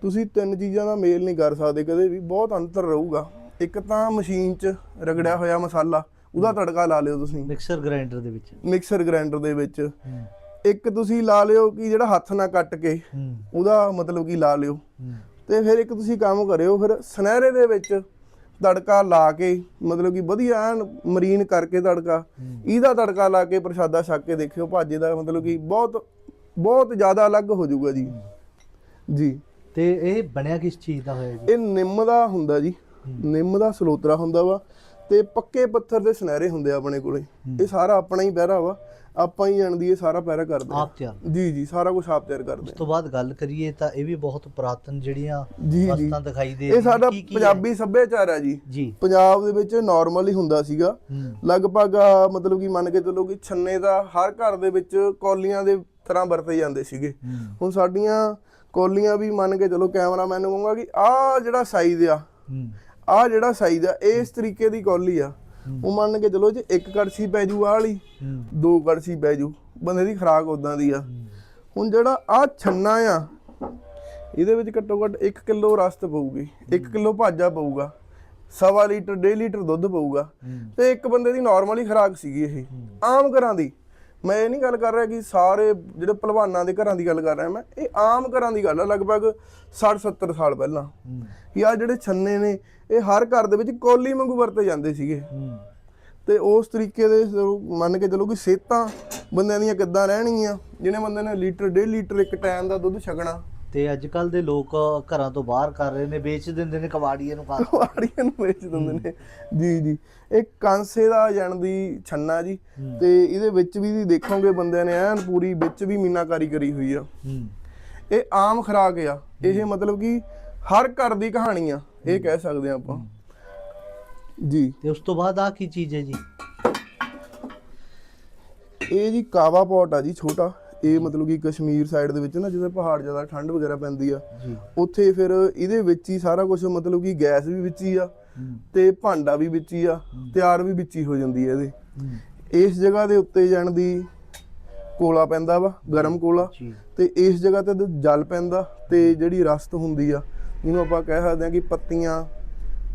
ਤੁਸੀਂ ਤਿੰਨ ਚੀਜ਼ਾਂ ਦਾ ਮੇਲ ਨਹੀਂ ਕਰ ਸਕਦੇ ਕਦੇ ਵੀ ਬਹੁਤ ਅੰਤਰ ਰਹੂਗਾ। ਇੱਕ ਤਾਂ ਮਸ਼ੀਨ 'ਚ ਰਗੜਿਆ ਹੋਇਆ ਮਸਾਲਾ ਉਹਦਾ ਤੜਕਾ ਲਾ ਲਿਓ ਤੁਸੀਂ। ਮਿਕਸਰ ਗ੍ਰਾਈਂਡਰ ਦੇ ਵਿੱਚ। ਮਿਕਸਰ ਗ੍ਰਾਈਂਡਰ ਦੇ ਵਿੱਚ। ਇੱਕ ਤੁਸੀਂ ਲਾ ਲਿਓ ਕਿ ਜਿਹੜਾ ਹੱਥ ਨਾਲ ਕੱਟ ਕੇ ਉਹਦਾ ਮਤਲਬ ਕਿ ਲਾ ਲਿਓ। ਤੇ ਫਿਰ ਇੱਕ ਤੁਸੀਂ ਕੰਮ ਕਰਿਓ ਫਿਰ ਸੁਨਹਿਰੇ ਦੇ ਵਿੱਚ ਤੜਕਾ ਲਾ ਕੇ ਮਤਲਬ ਕਿ ਵਧੀਆ ਐਨ ਮਰੀਨ ਕਰਕੇ ਤੜਕਾ। ਇਹਦਾ ਤੜਕਾ ਲਾ ਕੇ ਪ੍ਰਸ਼ਾਦਾ ਛਕ ਕੇ ਦੇਖਿਓ ਭਾਜੇ ਦਾ ਮਤਲਬ ਕਿ ਬਹੁਤ ਬਹੁਤ ਜ਼ਿਆਦਾ ਅਲੱਗ ਹੋ ਜਾਊਗਾ ਜੀ। ਜੀ। ਤੇ ਇਹ ਬਣਿਆ ਕਿਸ ਚੀਜ਼ ਦਾ ਹੋਇਆ ਜੀ? ਇਹ ਨਿੰਮ ਦਾ ਹੁੰਦਾ ਜੀ। ਨਿੰਮ ਦਾ ਸਲੋਤਰਾ ਹੁੰਦਾ ਵਾ। ਤੇ ਪੱਕੇ ਪੱਥਰ ਦੇ ਸੁਨਹਿਰੇ ਹੁੰਦੇ ਆ ਆਪਣੇ ਕੋਲੇ। ਇਹ ਸਾਰਾ ਆਪਣਾ ਹੀ ਪਹਿਰਾ ਵਾ। ਆਪਾਂ ਹੀ ਜਾਣਦੀ ਇਹ ਸਾਰਾ ਪਹਿਰਾ ਕਰਦੇ ਆ। ਆਪ ਤਿਆਰ। ਜੀ ਜੀ ਸਾਰਾ ਕੁਝ ਆਪ ਤਿਆਰ ਕਰਦੇ ਉਸ ਤੋਂ ਬਾਅਦ ਗੱਲ ਕਰੀਏ ਤਾਂ ਇਹ ਵੀ ਬਹੁਤ ਪੁਰਾਤਨ ਜਿਹੜੀਆਂ ਜੀ ਜੀ। ਵਸਤਾਂ ਦਿਖਾਈ ਦੇ ਇਹ ਰਹੀਆਂ। ਸਾਡਾ ਕੀ- ਕੀ ਹੈ? ਪੰਜਾਬੀ ਸੱਭਿਆਚਾਰ ਹੈ ਜੀ। ਜੀ। ਪੰਜਾਬ ਦੇ ਵਿੱਚ ਨਾਰਮਲ ਹੀ ਹੁੰਦਾ ਸੀਗਾ। ਹੂੰ। ਲਗਭਗ ਆ, ਮਤਲਬ ਕਿ ਮੰਨ ਕੇ ਚੱਲੋ ਕਿ ਛੰਨੇ ਦਾ ਹਰ ਘਰ ਦੇ ਵਿੱਚ ਕੌਲੀਆਂ ਦੇ ਤਰ੍ਹਾਂ ਵਰਤੇ ਜਾਂਦੇ ਸੀਗੇ। ਹੂੰ। ਹੁਣ ਸਾਡੀਆਂ ਕੌਲੀਆਂ ਵੀ ਮੰਨ ਕੇ ਚੱਲੋ ਕੈਮਰਾਮੈਨ ਨੂੰ ਕਹੂੰਗਾ ਕਿ ਆਹ ਜਿਹੜਾ ਸਾਈਜ਼ ਆ ਹੂੰ। ਆਹ ਜਿਹੜਾ ਸਾਈਜ਼ ਆ ਇਸ ਤਰੀਕੇ ਦੀ ਕੌਲੀ ਆ। ਉਹ ਮੰਨ ਕੇ ਚੱਲੋ ਜੇ ਇੱਕ ਕੜਛੀ ਪੈ ਜੂ ਆਹ ਵਾਲੀ ਦੋ ਕੜਛੀ ਪੈ ਜੂ ਬੰਦੇ ਦੀ ਖਰਾਕ ਉਦਾਂ ਦੀ ਆ। ਹੁਣ ਜਿਹੜਾ ਆ ਛੰਨਾ ਆ ਇਹਦੇ ਵਿੱਚ ਘੱਟੋ ਘੱਟ 1 ਕਿਲੋ ਰਸਤ ਪਊਗੀ 1 ਕਿਲੋ ਭਾਜਾ ਪਊਗਾ ਸਵਾ ਲੀਟਰ 1.5 ਲੀਟਰ ਦੁੱਧ ਪਊਗਾ। ਤੇ ਇੱਕ ਬੰਦੇ ਦੀ ਨਾਰਮਲੀ ਖਰਾਕ ਸੀਗੀ ਇਹ। ਆਮ ਘਰਾਂ ਦੀ। ਮੈਂ ਇਹ ਨਹੀਂ ਗੱਲ ਕਰ ਰਿਹਾ ਕਿ ਸਾਰੇ ਜਿਹੜੇ ਪਹਿਲਵਾਨਾਂ ਦੇ ਘਰਾਂ ਦੀ ਗੱਲ ਕਰ ਰਿਹਾ ਮੈਂ ਇਹ ਆਮ ਘਰਾਂ ਦੀ ਗੱਲ ਆ ਲਗਭਗ 60 70 ਸਾਲ ਪਹਿਲਾਂ। ਹੂੰ। ਕਿ ਆ ਜਿਹੜੇ ਛੰਨੇ ਨੇ ਇਹ ਹਰ ਘਰ ਦੇ ਵਿੱਚ ਕੌਲੀ ਵਾਂਗੂ ਵਰਤੇ ਜਾਂਦੇ ਸੀਗੇ। ਹੂੰ। ਤੇ ਉਸ ਤਰੀਕੇ ਦੇ ਮੰਨ ਕੇ ਚਲੋ ਕਿ ਸਿਹਤਾਂ ਬੰਦਿਆਂ ਦੀਆਂ ਕਿੱਦਾਂ ਰਹਿਣਗੀਆਂ ਜਿਹਨੇ ਬੰਦੇ ਨੇ ਲੀਟਰ ਡੇਢ ਲੀਟਰ ਇੱਕ ਟਾਈਮ ਦਾ ਦੁੱਧ ਛਕਣਾ ਤੇ ਅੱਜ ਕੱਲ ਦੇ ਲੋਕ ਘਰਾਂ ਤੋਂ ਬਾਹਰ ਕਰ ਰਹੇ ਨੇ ਵੇਚ ਦਿੰਦੇ ਨੇ ਕਬਾੜੀਏ ਨੂੰ ਖਾ ਵਾੜੀਆਂ ਨੂੰ ਵੇਚ ਦਿੰਦੇ ਨੇ। ਜੀ ਜੀ। ਇਹ ਕਾਂਸੇ ਦਾ ਜਣ ਦੀ ਛੰਨਾ ਜੀ। ਤੇ ਇਹਦੇ ਵਿੱਚ ਵੀ ਦੇਖੋਗੇ ਬੰਦਿਆਂ ਨੇ ਐਨ ਪੂਰੀ ਵਿੱਚ ਵੀ ਮੀਨਾਕਾਰੀ ਕਰੀ ਹੋਈ ਆ। ਇਹ ਆਮ ਖਰਾਕ ਆ। ਇਹ ਮਤਲਬ ਕਿ ਹਰ ਘਰ ਦੀ ਕਹਾਣੀ ਆ ਇਹ ਕਹਿ ਸਕਦੇ ਆ ਆਪਾਂ। ਜੀ। ਤੇ ਉਸ ਤੋਂ ਬਾਅਦ ਆ ਕੀ ਚੀਜ਼ ਹੈ ਜੀ? ਇਹ ਜੀ ਕਾਵਾ ਪੌਟ ਆ ਜੀ ਛੋਟਾ। ਇਹ ਮਤਲਬ ਕਿ ਕਸ਼ਮੀਰ ਸਾਈਡ ਦੇ ਵਿੱਚ ਨਾ ਜਿੱਥੇ ਪਹਾੜ ਜ਼ਿਆਦਾ ਠੰਡ ਵਗੈਰਾ ਪੈਂਦੀ ਆ ਉੱਥੇ ਫਿਰ ਇਹਦੇ ਵਿੱਚ ਹੀ ਸਾਰਾ ਕੁਝ ਮਤਲਬ ਕਿ ਗੈਸ ਵੀ ਵਿੱਚ ਹੀ ਆ ਤੇ ਭਾਂਡਾ ਵੀ ਵਿੱਚ ਹੀ ਆ ਤਿਆਰ ਵੀ ਵਿੱਚ ਹੀ ਹੋ ਜਾਂਦੀ ਹੈ ਇਹਦੇ। ਇਸ ਜਗ੍ਹਾ ਦੇ ਉੱਤੇ ਜਾਣ ਦੀ ਕੋਲਾ ਪੈਂਦਾ ਵਾ ਗਰਮ ਕੋਲਾ। ਤੇ ਇਸ ਜਗ੍ਹਾ ਤੇ ਜਲ ਪੈਂਦਾ ਤੇ ਜਿਹੜੀ ਰਸਤ ਹੁੰਦੀ ਆ ਜਿਹਨੂੰ ਆਪਾਂ ਕਹਿ ਸਕਦੇ ਹਾਂ ਕਿ ਪੱਤੀਆਂ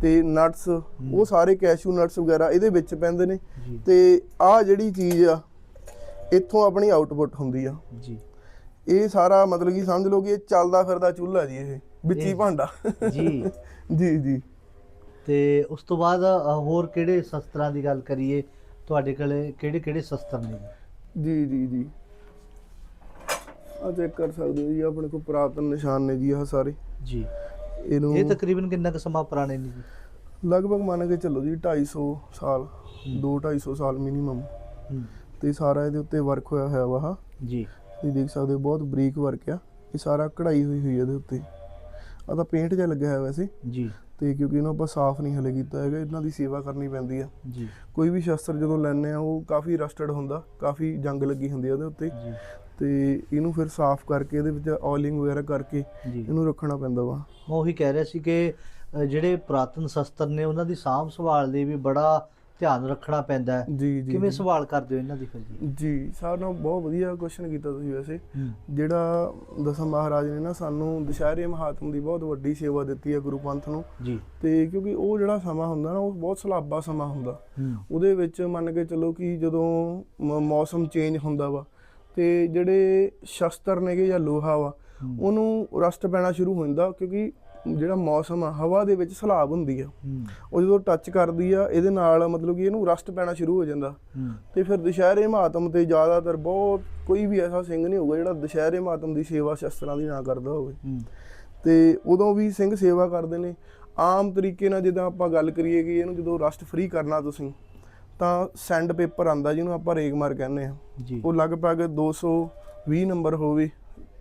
ਤੇ ਨਟਸ ਉਹ ਸਾਰੇ ਕੈਸ਼ੂ ਨਟਸ ਵਗੈਰਾ ਇਹਦੇ ਵਿੱਚ ਪੈਂਦੇ ਨੇ। ਤੇ ਆਹ ਜਿਹੜੀ ਚੀਜ਼ ਆ ਇੱਥੋਂ ਆਪਣੀ ਆਊਟਪੁੱਟ ਹੁੰਦੀ ਆ। ਜੀ। ਇਹ ਸਾਰਾ ਮਤਲਬ ਕਿ ਸਮਝ ਲਓ ਕਿ ਇਹ ਚੱਲਦਾ ਫਿਰਦਾ ਚੁੱਲ੍ਹਾ ਜੀ ਇਹ ਵਿੱਚ ਹੀ ਭਾਂਡਾ। ਜੀ। ਜੀ ਜੀ। ਤੇ ਉਸ ਤੋਂ ਬਾਅਦ ਹੋਰ ਕਿਹੜੇ ਸ਼ਸਤਰਾਂ ਦੀ ਗੱਲ ਕਰੀਏ? ਤੁਹਾਡੇ ਕੋਲੇ ਕਿਹੜੇ ਕਿਹੜੇ ਸ਼ਸਤਰ ਨੇ? ਜੀ ਜੀ ਜੀ। ਜੀ ਆ ਚੈੱਕ ਕਰ ਸਕਦੇ ਹੋ ਜੀ ਆਪਣੇ ਕੋਲ ਪੁਰਾਤਨ ਨਿਸ਼ਾਨ ਨੇ ਜੀ ਆਹ ਸਾਰੇ। ਜੀ। ਇਹਨੂੰ ਇਹ ਤਕਰੀਬਨ ਕਿੰਨਾ ਕੁ ਸਮਾਂ ਪੁਰਾਣੇ ਨੇ ਜੀ? ਲਗਭਗ ਮੰਨ ਕੇ ਚੱਲੋ ਜੀ 250 ਸਾਲ 2 250 ਸਾਲ ਮਿਨੀਮਮ ਹੂੰ। ਤੇ ਸਾਰਾ ਇਹਦੇ ਉੱਤੇ ਵਰਕ ਹੋਇਆ ਹੋਇਆ ਵਾ ਜੀ। ਤੁਸੀਂ ਦੇਖ ਸਕਦੇ ਹੋ ਬਹੁਤ ਬਰੀਕ ਵਰਕ ਆ। ਇਹ ਸਾਰਾ ਕਢਾਈ ਹੋਈ ਹੋਈ ਹੈ ਇਹਦੇ ਉੱਤੇ। ਆ ਤਾਂ ਪੇਂਟ ਜਿਹਾ ਲੱਗਿਆ ਹੋਇਆ ਵੈਸੇ। ਜੀ। ਤੇ ਕਿਉਂਕਿ ਇਹਨੂੰ ਆਪਾਂ ਸਾਫ਼ ਨਹੀਂ ਹਲੇ ਕੀਤਾ ਹੈਗਾ ਇਹਨਾਂ ਦੀ ਸੇਵਾ ਕਰਨੀ ਪੈਂਦੀ ਆ। ਜੀ। ਕੋਈ ਵੀ ਸ਼ਸਤਰ ਜਦੋਂ ਲੈਣੇ ਆ ਉਹ ਕਾਫੀ ਰਸਟਡ ਹੁੰਦਾ ਕਾਫੀ ਜੰਗ ਲੱਗੀ ਹੁੰਦੀ ਆ ਉਹਦੇ ਉੱਤੇ। ਜੀ। ਤੇ ਇਹਨੂੰ ਫਿਰ ਸਾਫ਼ ਕਰਕੇ ਇਹਦੇ ਵਿੱਚ ਆਇਲਿੰਗ ਵਗੈਰਾ ਕਰਕੇ ਇਹਨੂੰ ਰੱਖਣਾ ਪੈਂਦਾ ਵਾ। ਮੈਂ ਉਹੀ ਕਹਿ ਰਿਹਾ ਸੀ ਕਿ ਜਿਹੜੇ ਪੁਰਾਤਨ ਸ਼ਸਤਰ ਨੇ ਉਹਨਾਂ ਦੀ ਸਾਂਭ ਸੰਭਾਲ ਲਈ ਵੀ ਬੜਾ ਧਿਆਨ ਰੱਖਣਾ ਪੈਂਦਾ ਹੈ। ਜੀ ਜੀ ਕਿਵੇਂ ਜੀ। ਸੰਭਾਲ ਕਰਦੇ ਹੋ ਇਹਨਾਂ ਦੀ ਫਿਰ ਜੀ? ਨਾਲ ਬਹੁਤ ਵਧੀਆ ਕੁਐਸਚਨ ਕੀਤਾ ਤੁਸੀਂ ਵੈਸੇ। ਜਿਹੜਾ ਦਸਮ ਮਹਾਰਾਜ ਨੇ ਨਾ ਸਾਨੂੰ ਦੁਸ਼ਹਿਰੇ ਮਹਾਤਮ ਦੀ ਬਹੁਤ ਵੱਡੀ ਸੇਵਾ ਦਿੱਤੀ ਹੈ ਗੁਰੂ ਪੰਥ ਨੂੰ। ਜੀ। ਤੇ ਕਿਉਂਕਿ ਉਹ ਜਿਹੜਾ ਸਮਾਂ ਹੁੰਦਾ ਨਾ ਉਹ ਬਹੁਤ ਸਲਾਬਾ ਸਮਾਂ ਹੁੰਦਾ। ਉਹਦੇ ਵਿੱਚ ਮੰਨ ਕੇ ਚੱਲੋ ਕਿ ਜਦੋਂ ਮੌਸਮ ਚੇਂਜ ਹੁੰਦਾ ਵਾ ਤੇ ਜਿਹੜੇ ਸ਼ਸਤਰ ਨੇਗੇ ਜਾਂ ਲੋਹਾ ਵਾ। ਉਹਨੂੰ ਰਸਟ ਪੈਣਾ ਸ਼ੁਰੂ ਹੋ ਜਾਂਦਾ ਕਿਉਂਕਿ ਜਿਹੜਾ ਮੌਸਮ ਆ ਹਵਾ ਦੇ ਵਿੱਚ ਸਲਾਬ ਹੁੰਦੀ ਆ। ਉਹ ਜਦੋਂ ਟੱਚ ਕਰਦੀ ਆ ਇਹਦੇ ਨਾਲ ਮਤਲਬ ਕਿ ਇਹਨੂੰ ਰਸਟ ਪੈਣਾ ਸ਼ੁਰੂ ਹੋ ਜਾਂਦਾ। ਤੇ ਫਿਰ ਦੁਸ਼ਹਿਰੇ ਮਾਤਮ ਤੇ ਜ਼ਿਆਦਾਤਰ ਬਹੁਤ ਕੋਈ ਵੀ ਐਸਾ ਸਿੰਘ ਨਹੀਂ ਹੋਊਗਾ ਜਿਹੜਾ ਦੁਸ਼ਹਿਰੇ ਮਾਤਮ ਦੀ ਸੇਵਾ ਸ਼ਸਤਰਾਂ ਦੀ ਨਾ ਕਰਦਾ ਹੋਵੇ। ਤੇ ਉਦੋਂ ਵੀ ਸਿੰਘ ਸੇਵਾ ਕਰਦੇ ਨੇ। ਆਮ ਤਰੀਕੇ ਨਾਲ ਜਿੱਦਾਂ ਆਪਾਂ ਗੱਲ ਕਰੀਏ ਕਿ ਇਹਨੂੰ ਜਦੋਂ ਰਸਟ ਫ੍ਰੀ ਕਰਨਾ ਤੁਸੀਂ ਤਾਂ ਸੈਂਡ ਪੇਪਰ ਆਂਦਾ ਜਿਹਨੂੰ ਆਪਾਂ ਰੇਗਮਾਰ ਕਹਿੰਦੇ ਆ। ਉਹ ਲਗਭਗ 220 ਨੰਬਰ ਹੋਵੇ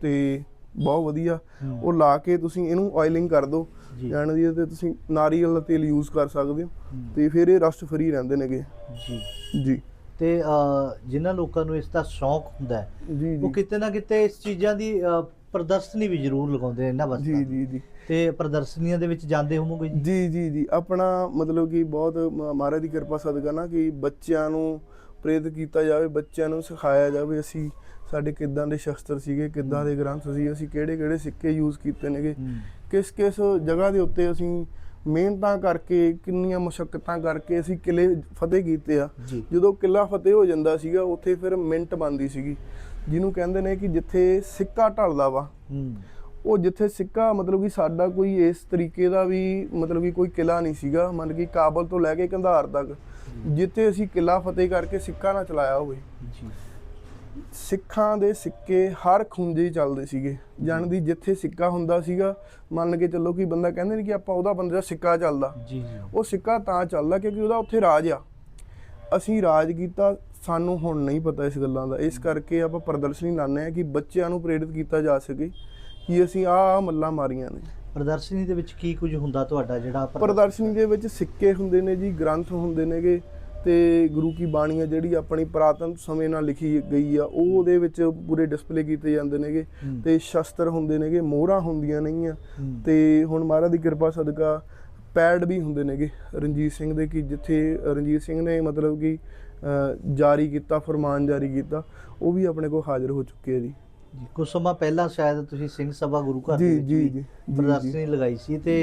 ਤੇ ਬਹੁਤ ਵਧੀਆ। ਉਹ ਲਾ ਕੇ ਤੁਸੀਂ ਇਹਨੂੰ ਆਇਲਿੰਗ ਕਰ ਦਿਓ। ਜੀ। ਜਾਣ ਦੀ ਤੇ ਤੁਸੀਂ ਨਾਰੀਅਲ ਦਾ ਤੇਲ ਯੂਜ਼ ਕਰ ਸਕਦੇ ਹੋ। ਤੇ ਫਿਰ ਇਹ ਰਸਟ ਫ੍ਰੀ ਰਹਿੰਦੇ ਨੇਗੇ। ਜੀ। ਜੀ। ਤੇ ਜਿਨ੍ਹਾਂ ਲੋਕਾਂ ਨੂੰ ਇਸ ਦਾ ਸ਼ੌਂਕ ਹੁੰਦਾ ਜੀ ਉਹ ਜੀ ਕਿਤੇ ਨਾ ਕਿਤੇ ਇਸ ਚੀਜ਼ਾਂ ਦੀ ਪ੍ਰਦਰਸ਼ਨੀ ਵੀ ਜ਼ਰੂਰ ਲਗਾਉਂਦੇ ਨੇ ਇਹਨਾਂ ਜੀ ਵਸਤਾਂ ਜੀ ਜੀ। ਤੇ ਪ੍ਰਦਰਸ਼ਨੀਆਂ ਦੇ ਵਿੱਚ ਜਾਂਦੇ ਹੋਵੋਗੇ ਜੀ? ਜੀ ਜੀ ਜੀ। ਆਪਣਾ ਮਤਲਬ ਕਿ ਬਹੁਤ ਮਹਾਰਾਜ ਦੀ ਕਿਰਪਾ ਸਦਕਾ ਨਾ ਕਿ ਬੱਚਿਆਂ ਨੂੰ ਪ੍ਰੇਰਿਤ ਕੀਤਾ ਜਾਵੇ ਬੱਚਿਆਂ ਨੂੰ ਸਿਖਾਇਆ ਜਾਵੇ। ਅਸੀਂ ਸਾਡੇ ਕਿੱਦਾਂ ਦੇ ਸ਼ਸਤਰ ਸੀਗੇ ਕਿੱਦਾਂ ਦੇ ਗ੍ਰੰਥ ਸੀ ਅਸੀਂ ਕਿਹੜੇ ਕਿਹੜੇ ਸਿੱਕੇ ਯੂਜ਼ ਕੀਤੇ ਨੇਗੇ? ਕਿਸ ਕਿਸ ਜਗ੍ਹਾ ਦੇ ਉੱਤੇ ਅਸੀਂ ਮਿਹਨਤਾਂ ਕਰਕੇ ਕਿੰਨੀਆਂ ਮੁਸ਼ਕਲਾਂ ਕਰਕੇ ਅਸੀਂ ਕਿਲੇ ਫਤਿਹ ਕੀਤੇ ਆ। ਜਦੋਂ ਕਿਲਾ ਫਤਿਹ ਹੋ ਜਾਂਦਾ ਸੀਗਾ ਉੱਥੇ ਫਿਰ ਮਿੰਟ ਬਣਦੀ ਸੀਗੀ। ਜਿਹਨੂੰ ਕਹਿੰਦੇ ਨੇ ਕਿ ਜਿੱਥੇ ਸਿੱਕਾ ਢਲਦਾ ਵਾ ਉਹ ਜਿੱਥੇ ਸਿੱਕਾ ਮਤਲਬ ਕਿ ਸਾਡਾ ਕੋਈ ਇਸ ਤਰੀਕੇ ਦਾ ਵੀ ਮਤਲਬ ਕਿ ਕੋਈ ਕਿਲਾ ਨਹੀਂ ਸੀਗਾ ਮਤਲਬ ਕਿ ਕਾਬਲ ਤੋਂ ਲੈ ਕੇ ਕੰਧਾਰ ਤੱਕ। ਜਿੱਥੇ ਅਸੀਂ ਕਿਲਾ ਫਤਿਹ ਕਰਕੇ ਸਿੱਕਾ ਨਾ ਚਲਾਇਆ ਹੋਵੇ। ਜੀ। ਸਿੱਖਾਂ ਦੇ ਸਿੱਕੇ ਹਰ ਖੁੰਝੇ ਚੱਲਦੇ ਸੀਗੇ। ਜਾਣ ਦੀ ਜਿੱਥੇ ਸਿੱਕਾ ਹੁੰਦਾ ਸੀਗਾ ਮੰਨ ਕੇ ਚੱਲੋ ਕਿ ਬੰਦਾ ਕਹਿੰਦੇ ਨੇ ਕਿ ਆਪਾਂ ਉਹਦਾ ਬੰਦੇ ਦਾ ਸਿੱਕਾ ਚੱਲਦਾ। ਜੀ ਜੀ। ਉਹ ਸਿੱਕਾ ਤਾਂ ਚੱਲਦਾ ਕਿਉਂਕਿ ਉਹਦਾ ਉੱਥੇ ਰਾਜ ਆ। ਅਸੀਂ ਰਾਜ ਕੀਤਾ ਸਾਨੂੰ ਹੁਣ ਨਹੀਂ ਪਤਾ ਇਸ ਗੱਲਾਂ ਦਾ। ਇਸ ਕਰਕੇ ਆਪਾਂ ਪ੍ਰਦਰਸ਼ਨੀ ਲਾਉਂਦੇ ਆ ਕਿ ਬੱਚਿਆਂ ਨੂੰ ਪ੍ਰੇਰਿਤ ਕੀਤਾ ਜਾ ਸਕੇ ਕਿ ਅਸੀਂ ਆਹ ਮੱਲਾਂ ਮਾਰੀਆਂ ਨੇ। ਪ੍ਰਦਰਸ਼ਨੀ ਦੇ ਵਿੱਚ ਕੀ ਕੁਝ ਹੁੰਦਾ ਤੁਹਾਡਾ ਜਿਹੜਾ ਪ੍ਰਦ- ਪ੍ਰਦਰਸ਼ਨੀ ਦੇ ਵਿੱਚ ਸਿੱਕੇ ਹੁੰਦੇ ਨੇ ਜੀ ਗ੍ਰੰਥ ਹੁੰਦੇ ਨੇਗੇ। ਤੇ ਗੁਰੂ ਕੀ ਬਾਣੀ ਆ ਜਿਹੜੀ ਆਪਣੀ ਪ੍ਰਾਤਨ ਸਮੇਂ ਨਾਲ ਲਿਖੀ ਗਈ ਆ ਉਹ ਉਹਦੇ ਵਿੱਚ ਪੂਰੇ ਡਿਸਪਲੇ ਕੀਤੇ ਜਾਂਦੇ ਨੇਗੇ ਹੂੰ। ਤੇ ਸ਼ਸਤਰ ਹੁੰਦੇ ਨੇਗੇ ਮੋਹਰਾਂ ਹੁੰਦੀਆਂ ਨੇਗੀਆਂ ਹੂੰ। ਤੇ ਹੁਣ ਮਹਾਰਾਜ ਦੀ ਕਿਰਪਾ ਸਦਕਾ ਪੈਡ ਵੀ ਹੁੰਦੇ ਨੇਗੇ ਰਣਜੀਤ ਸਿੰਘ ਦੇ ਕਿ ਜਿੱਥੇ ਰਣਜੀਤ ਸਿੰਘ ਨੇ ਮਤਲਬ ਕਿ ਜਾਰੀ ਕੀਤਾ ਫਰਮਾਨ ਜਾਰੀ ਕੀਤਾ ਉਹ ਵੀ ਆਪਣੇ ਕੋਲ ਹਾਜ਼ਰ ਹੋ ਚੁੱਕੇ ਆ ਜੀ ਕੁਝ ਸਮਾਂ ਪਹਿਲਾਂ ਸ਼ਾਇਦ ਤੁਸੀਂ ਸਿੰਘ ਸਭਾ ਗੁਰੂ ਘਰ ਦੇ ਵਿੱਚ ਜੀ, ਵੀ ਪ੍ਰਦਰਸ਼ਨੀ ਲਗਾਈ ਸੀ ਤੇ।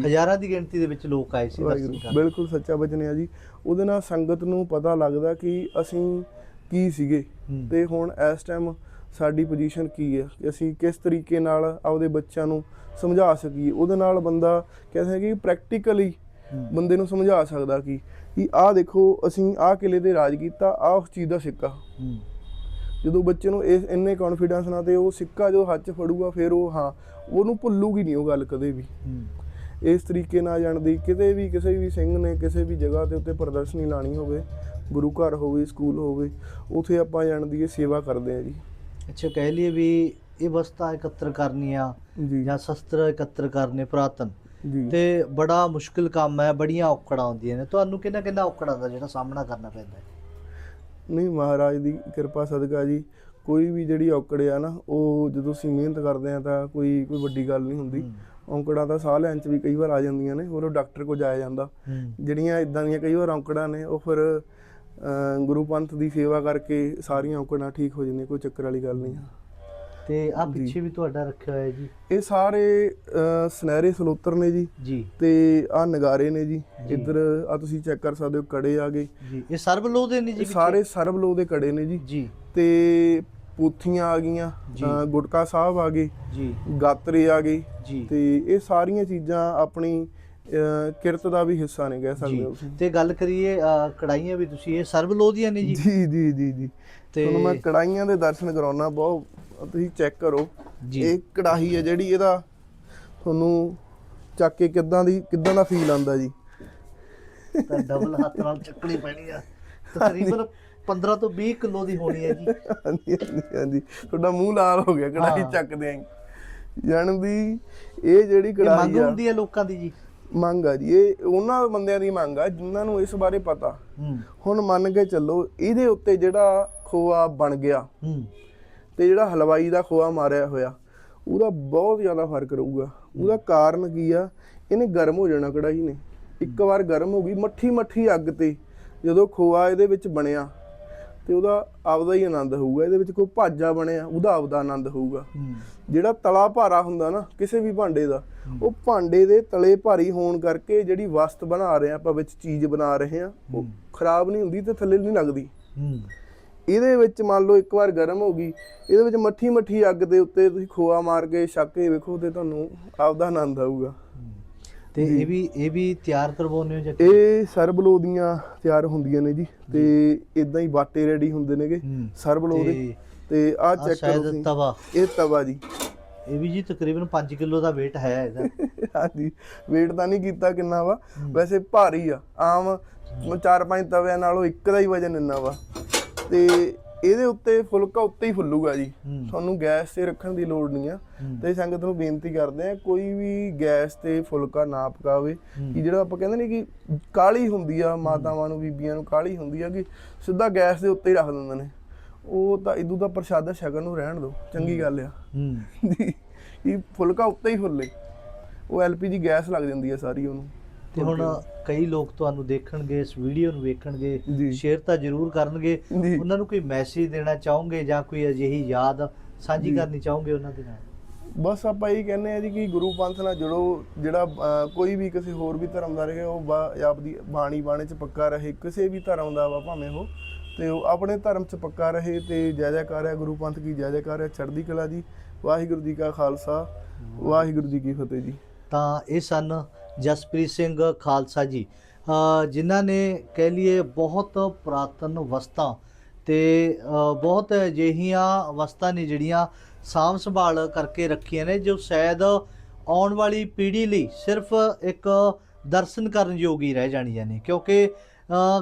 ਹਜ਼ਾਰਾਂ ਦੀ ਗਿਣਤੀ ਦੇ ਵਿੱਚ ਲੋਕ ਆਏ ਸੀ ਦਰਸ਼ਨ ਕਰਨ ਬਿਲਕੁਲ ਸੱਚਾ ਬਚਨ ਆ ਜੀ ਉਹਦੇ ਨਾਲ ਸੰਗਤ ਨੂੰ ਪਤਾ ਲੱਗਦਾ ਕਿ ਅਸੀਂ ਕੀ ਸੀਗੇ ਹੂੰ। ਤੇ ਹੁਣ ਇਸ ਟਾਈਮ ਸਾਡੀ ਪੋਜੀਸ਼ਨ ਕੀ ਹੈ ਕਿ ਅਸੀਂ ਕਿਸ ਤਰੀਕੇ ਨਾਲ ਆਪਦੇ ਬੱਚਿਆਂ ਨੂੰ ਸਮਝਾ ਸਕੀਏ ਉਹਦੇ ਨਾਲ ਬੰਦਾ ਕਹਿੰਦੇ ਕਿ ਪ੍ਰੈਕਟੀਕਲੀ ਹੂੰ। ਬੰਦੇ ਨੂੰ ਸਮਝਾ ਸਕਦਾ ਕਿ ਕਿ ਆਹ ਦੇਖੋ ਅਸੀਂ ਆਹ ਕਿਲੇ ਤੇ ਰਾਜ ਕੀਤਾ ਆਹ ਉਸ ਚੀਜ਼ ਦਾ ਸਿੱਕਾ ਹੂੰ ਜਦੋਂ ਬੱਚੇ ਨੂੰ ਇਸ ਇੰਨੇ ਕੌਨਫੀਡੈਂਸ ਨਾਲ ਤੇ ਉਹ ਸਿੱਕਾ ਜੋ ਹੱਥ 'ਚ ਫੜੂਗਾ ਫਿਰ ਉਹ ਹਾਂ ਉਹਨੂੰ ਭੁੱਲੂਗੀ ਨਹੀਂ ਉਹ ਗੱਲ ਕਦੇ ਵੀ। ਇਸ ਤਰੀਕੇ ਨਾਲ ਜਾਣਦੀ ਕਿਤੇ ਵੀ ਕਿਸੇ ਵੀ ਸਿੰਘ ਨੇ ਕਿਸੇ ਵੀ ਜਗ੍ਹਾ ਤੇ ਉੱਤੇ ਪ੍ਰਦਰਸ਼ਨੀ ਲਾਣੀ ਹੋਵੇ ਗੁਰੂ ਘਰ ਹੋਵੇ ਸਕੂਲ ਹੋਵੇ ਉਥੇ ਆਪਾਂ ਜਾਣਦੀ ਇਹ ਸੇਵਾ ਕਰਦੇ ਆ ਜੀ। ਅੱਛਾ ਕਹਿ ਲਈਏ ਵੀ ਇਹ ਵਸਤਾਂ ਇਕੱਤਰ ਕਰਨੀਆਂ ਜੀ। ਜਾਂ ਸ਼ਸਤਰ ਇਕੱਤਰ ਕਰਨੇ ਪੁਰਾਤਨ। ਤੇ ਬੜਾ ਮੁਸ਼ਕਿਲ ਕੰਮ ਹੈ ਬੜੀਆਂ ਔਕੜਾਂ ਆਉਂਦੀਆਂ ਨੇ। ਤੁਹਾਨੂੰ ਕਿੰਨਾ ਕਿੰਨਾ ਔਕੜਾਂ ਦਾ ਜਿਹੜਾ ਸਾਹਮਣਾ ਕਰਨਾ ਪੈਂਦਾ ਹੈ? ਨਹੀਂ ਮਹਾਰਾਜ ਦੀ ਕਿਰਪਾ ਸਦਕਾ ਜੀ ਕੋਈ ਵੀ ਜਿਹੜੀ ਔਕੜ ਆ ਨਾ ਉਹ ਜਦੋਂ ਅਸੀਂ ਮਿਹਨਤ ਕਰਦੇ ਆ ਤਾਂ ਕੋਈ ਕੋਈ ਵੱਡੀ ਗੱਲ ਨਹੀਂ ਹੁੰਦੀ। ਔਂਕੜਾਂ ਤਾਂ ਸਾਹ ਲੈਣ ਚ ਵੀ ਕਈ ਵਾਰ ਆ ਜਾਂਦੀਆਂ ਨੇ ਹੋਰ ਉਹ ਡਾਕਟਰ ਕੋਲ ਜਾਇਆ ਜਾਂਦਾ। ਜਿਹੜੀਆਂ ਇਦਾਂ ਦੀਆਂ ਕਈ ਵਾਰ ਔਂਕੜਾਂ ਨੇ ਉਹ ਫਿਰ ਗੁਰੂ ਪੰਥ ਦੀ ਸੇਵਾ ਕਰਕੇ ਸਾਰੀਆਂ ਔਂਕੜਾਂ ਠੀਕ ਹੋ ਜਾਂਦੀਆਂ ਕੋਈ ਚੱਕਰ ਵਾਲੀ ਗੱਲ ਨਹੀਂ ਆ। ਤੇ ਆ ਪਿੱਛੇ ਵੀ ਤੁਹਾਡਾ ਰੱਖਿਆ ਹੋਇਆ ਜੀ। ਇਹ ਸਾਰੇ ਸੁਨਹਿਰੇ ਸਲੋਤਰ ਨੇ ਜੀ। ਜੀ। ਤੇ ਆ ਨਗਾਰੇ ਨੇ ਜੀ। ਇੱਧਰ ਆ ਤੁਸੀਂ ਚੈੱਕ ਕਰ ਸਕਦੇ ਹੋ ਕੜੇ ਆ ਗਏ। ਜੀ। ਇਹ ਸਰਬ ਲੋਹ ਦੇ ਨੇ ਜੀ? ਸਾਰੇ ਸਰਬਲੋ ਦੇ ਕੜੇ ਨੇ ਜੀ। ਜੀ। ਤੇ ਪੂਥੀਆਂ ਆ ਗਈਆਂ। ਗੁਟਕਾ ਸਾਹਿਬ ਆ ਗਏ। ਜੀ। ਗਾਤਰੇ ਆ ਗਏ। ਜੀ। ਤੇ ਇਹ ਸਾਰੀਆਂ ਚੀਜ਼ਾਂ ਆਪਣੀ ਕਿਰਤ ਦਾ ਵੀ ਹਿੱਸਾ ਨੇ ਕਹਿ ਸਕਦੇ ਹੋ ਤੇ ਗੱਲ ਕਰੀਏ ਕੜਾਈਆਂ ਵੀ ਤੁਸੀਂ ਇਹ ਸਰਬ ਲੋਹ ਦੀਆਂ ਨੇ ਜੀ। ਜੀ ਜੀ ਜੀ ਜੀ। ਤੇ ਤੁਹਾਨੂੰ ਮੈਂ ਕੜਾਈਆਂ ਦੇ ਦਰਸ਼ਨ ਕਰਾਉਣਾ ਬਹੁਤ ਤੁਸੀਂ ਚੈੱਕ ਕਰੋ। ਜੀ। ਇਹ ਕੜਾਹੀ ਹੈ ਜਿਹੜੀ ਇਹਦਾ ਤੁਹਾਨੂੰ ਚੱਕ ਕੇ ਕਿੱਦਾਂ ਦੀ ਕਿੱਦਾਂ ਦਾ ਫੀਲ ਆਉਂਦਾ ਜੀ? ਤਾਂ ਡਬਲ ਹੱਥ ਨਾਲ ਚੱਕਣੀ ਪੈਣੀ ਆ। ਤਕਰੀਬਨ 15 ਤੋਂ 20 ਕਿਲੋ ਦੀ ਹੋਣੀ ਹੈ ਜੀ। ਹਾਂਜੀ ਹਾਂਜੀ ਤੁਹਾਡਾ ਮੂੰਹ ਲਾਲ ਹੋ ਗਿਆ ਕੜਾਹੀ। ਚੱਕਦੇ ਆਂ ਜਾਣ ਦੀ ਇਹ ਜਿਹੜੀ ਇਹ ਕੜਾਹੀ ਮੰਗ ਹੁੰਦੀ ਹੈ ਲੋਕਾਂ ਦੀ ਜੀ। ਮੰਗ ਆ ਜੀ। ਇਹ ਉਹਨਾਂ ਬੰਦਿਆਂ ਦੀ ਮੰਗ ਆ ਜਿਨ੍ਹਾਂ ਨੂੰ ਇਸ ਬਾਰੇ ਪਤਾ। ਹੁਣ ਮੰਨ ਕੇ ਚੱਲੋ ਇਹਦੇ ਉੱਤੇ ਜਿਹੜਾ ਖੋਆ ਬਣ ਗਿਆ। ਹੂੰ। ਤੇ ਜਿਹੜਾ ਹਲਵਾਈ ਦਾ ਖੋਆ ਮਾਰਿਆ ਹੋਇਆ ਉਹਦਾ ਬਹੁਤ ਜ਼ਿਆਦਾ ਫ਼ਰਕ ਰਹੂਗਾ। ਉਹਦਾ ਕਾਰਨ ਕੀ ਆ? ਇਹਨੇ ਗਰਮ ਹੋ ਜਾਣਾ ਕੜਾਹੀ ਨੇ। ਇੱਕ ਵਾਰ ਗਰਮ ਹੋ ਗਈ ਮੱਠੀ ਮੱਠੀ ਅੱਗ ਤੇ ਜਦੋਂ ਖੋਆ ਇਹਦੇ ਵਿੱਚ ਬਣਿਆ ਤੇ ਉਹਦਾ ਆਪਦਾ ਹੀ ਆਨੰਦ ਹੋਊਗਾ। ਇਹਦੇ ਵਿੱਚ ਕੋਈ ਭਾਜਾ ਬਣਿਆ ਉਹਦਾ ਆਪਦਾ ਆਨੰਦ ਹੋਊਗਾ। ਜਿਹੜਾ ਤਲਾ ਭਾਰਾ ਹੁੰਦਾ ਨਾ ਕਿਸੇ ਵੀ ਭਾਂਡੇ ਦਾ ਉਹ ਭਾਂਡੇ ਦੇ ਤਲੇ ਭਾਰੀ ਹੋਣ ਕਰਕੇ ਜਿਹੜੀ ਵਸਤ ਬਣਾ ਰਹੇ ਆ ਆਪਾਂ ਵਿੱਚ ਚੀਜ਼ ਬਣਾ ਰਹੇ ਆ ਉਹ ਖਰਾਬ ਨਹੀਂ ਹੁੰਦੀ ਤੇ ਥੱਲੇ ਨਹੀਂ ਲੱਗਦੀ। ਇਹਦੇ ਵਿੱਚ ਮੰਨ ਲਓ ਇੱਕ ਵਾਰ ਗਰਮ ਹੋ ਗਈ ਇਹਦੇ ਵਿੱਚ ਮੱਠੀ ਮੱਠੀ ਅੱਗ ਦੇ ਉੱਤੇ ਤੁਸੀਂ ਖੋਆ ਮਾਰ ਕੇ ਛੱਕ ਕੇ ਵੇਖੋ ਤੇ ਤੁਹਾਨੂੰ ਆਪਦਾ ਆਨੰਦ ਆਊਗਾ। ਤੇ ਇਹ ਵੀ ਇਹ ਵੀ ਤਿਆਰ ਕਰਵਾਉਂਦੇ ਹੋ ਜਾਂ ਇਹ ਸਰਬਲੋ ਦੀਆਂ ਤਿਆਰ ਹੁੰਦੀਆਂ ਨੇ ਜੀ ਤੇ ਇਦਾਂ ਹੀ ਬਾਟੇ ਰੈਡੀ ਹੁੰਦੇ ਨੇਗੇ। ਸਰਬਲੋ ਦੇ। ਤੇ ਆਹ ਚੈੱਕ ਕਰੋ ਤੁਸੀਂ। ਤਵਾ। ਇਹ ਤਵਾ ਜੀ। ਇਹ ਵੀ ਜੀ ਤਕਰੀਬਨ 5 ਕਿਲੋ ਦਾ weight ਹੈ ਇਹਦਾ। ਹਾਂਜੀ weight ਤਾਂ ਨਹੀਂ ਕੀਤਾ ਕਿੰਨਾ ਵਾ। ਵੈਸੇ ਭਾਰੀ ਆ ਆਮ ਚਾਰ ਪੰਜ ਤਵਿਆਂ ਨਾਲੋਂ ਇੱਕ ਦਾ ਹੀ ਵਜਨ ਇੰਨਾ ਵਾ। ਤੇ ਇਹਦੇ ਉੱਤੇ ਫੁਲਕਾ ਉੱਤੇ ਹੀ ਫੁੱਲੂਗਾ ਜੀ। ਤੁਹਾਨੂੰ ਗੈਸ ਤੇ ਰੱਖਣ ਦੀ ਲੋੜ ਨਹੀਂ ਆ। ਤੇ ਸੰਗਤ ਨੂੰ ਬੇਨਤੀ ਕਰਦੇ ਆ ਕੋਈ ਵੀ ਗੈਸ ਤੇ ਫੁਲਕਾ ਨਾ ਪਕਾਵੇ। ਕਿ ਜਿਹੜਾ ਆਪਾਂ ਕਹਿੰਦੇ ਨੇ ਕਿ ਕਾਲੀ ਹੁੰਦੀ ਆ ਮਾਤਾਵਾਂ ਨੂੰ ਬੀਬੀਆਂ ਨੂੰ ਕਾਲੀ ਹੁੰਦੀ ਆ ਕਿ ਸਿੱਧਾ ਗੈਸ ਦੇ ਉੱਤੇ ਹੀ ਰੱਖ ਦਿੰਦੇ ਨੇ। ਉਹ ਤਾਂ ਇਦੋਂ ਦਾ ਪ੍ਰਸ਼ਾਦਾ ਛਕਣ ਨੂੰ ਰਹਿਣ ਦਿਓ ਚੰਗੀ ਗੱਲ ਆ। ਜੀ ਇਹ ਫੁਲਕਾ ਉੱਤੇ ਹੀ ਫੁੱਲੇ। ਉਹ ਐਲਪੀਜੀ ਗੈਸ ਲੱਗ ਜਾਂਦੀ ਹੈ ਸਾਰੀ ਉਹਨੂੰ। ਤੇ ਹੁਣ ਕਈ ਲੋਕ ਤੁਹਾਨੂੰ ਦੇਖਣਗੇ ਇਸ ਵੀਡੀਓ ਨੂੰ ਵੇਖਣਗੇ। ਸ਼ੇਅਰ ਤਾਂ ਜ਼ਰੂਰ ਕਰਨਗੇ। ਉਹਨਾਂ ਨੂੰ ਕੋਈ ਮੈਸੇਜ ਦੇਣਾ ਚਾਹੋਗੇ ਜਾਂ ਕੋਈ ਅਜਿਹੀ ਯਾਦ ਸਾਂਝੀ ਕਰਨੀ ਚਾਹੋਗੇ ਉਹਨਾਂ ਦੇ ਨਾਲ? ਬਸ ਆਪਾਂ ਇਹ ਕਹਿੰਦੇ ਆ ਜੀ ਕਿ ਗੁਰੂ ਪੰਥ ਨਾਲ ਜੁੜੋ ਜਿਹੜਾ ਕੋਈ ਵੀ ਕਿਸੇ ਹੋਰ ਵੀ ਧਰਮ ਦਾ ਰਹੇ ਉਹ ਆਪਦੀ ਬਾਣੀ ਬਾਣੇ ਚ ਪੱਕਾ ਰਹੇ ਕਿਸੇ ਵੀ ਧਰਮ ਦਾ ਵਾ ਭਾਵੇਂ ਉਹ ਤੇ ਉਹ ਆਪਣੇ ਧਰਮ ਚ ਪੱਕਾ ਰਹੇ ਤੇ ਜੈ ਜੈਕਾਰ ਹੈ ਗੁਰੂ ਪੰਥ ਕੀ ਜੈ ਜੈਕਾਰ ਹੈ ਚੜ੍ਹਦੀ ਕਲਾ ਜੀ ਵਾਹਿਗੁਰੂ ਜੀ ਕਾ ਖਾਲਸਾ ਵਾਹਿਗੁਰੂ ਜੀ ਕੀ ਫਤਿਹ ਜੀ। ਤਾਂ ਇਹ ਸਨ ਜਸਪ੍ਰੀਤ ਸਿੰਘ ਖਾਲਸਾ ਜੀ। ਜਿਨ੍ਹਾਂ ਨੇ ਕਹਿ ਲਈਏ ਬਹੁਤ ਪੁਰਾਤਨ ਵਸਤਾਂ ਤੇ ਬਹੁਤ ਅਜਿਹੀਆਂ ਵਸਤਾਂ ਨੇ ਜਿਹੜੀਆਂ ਸਾਂਭ ਸੰਭਾਲ ਕਰਕੇ ਰੱਖੀਆਂ ਨੇ, ਜੋ ਸ਼ਾਇਦ ਆਉਣ ਵਾਲੀ ਪੀੜ੍ਹੀ ਲਈ ਸਿਰਫ ਇੱਕ ਦਰਸ਼ਨ ਕਰਨ ਯੋਗੀ ਰਹਿ ਜਾਣੀਆਂ ਨੇ। ਕਿਉਂਕਿ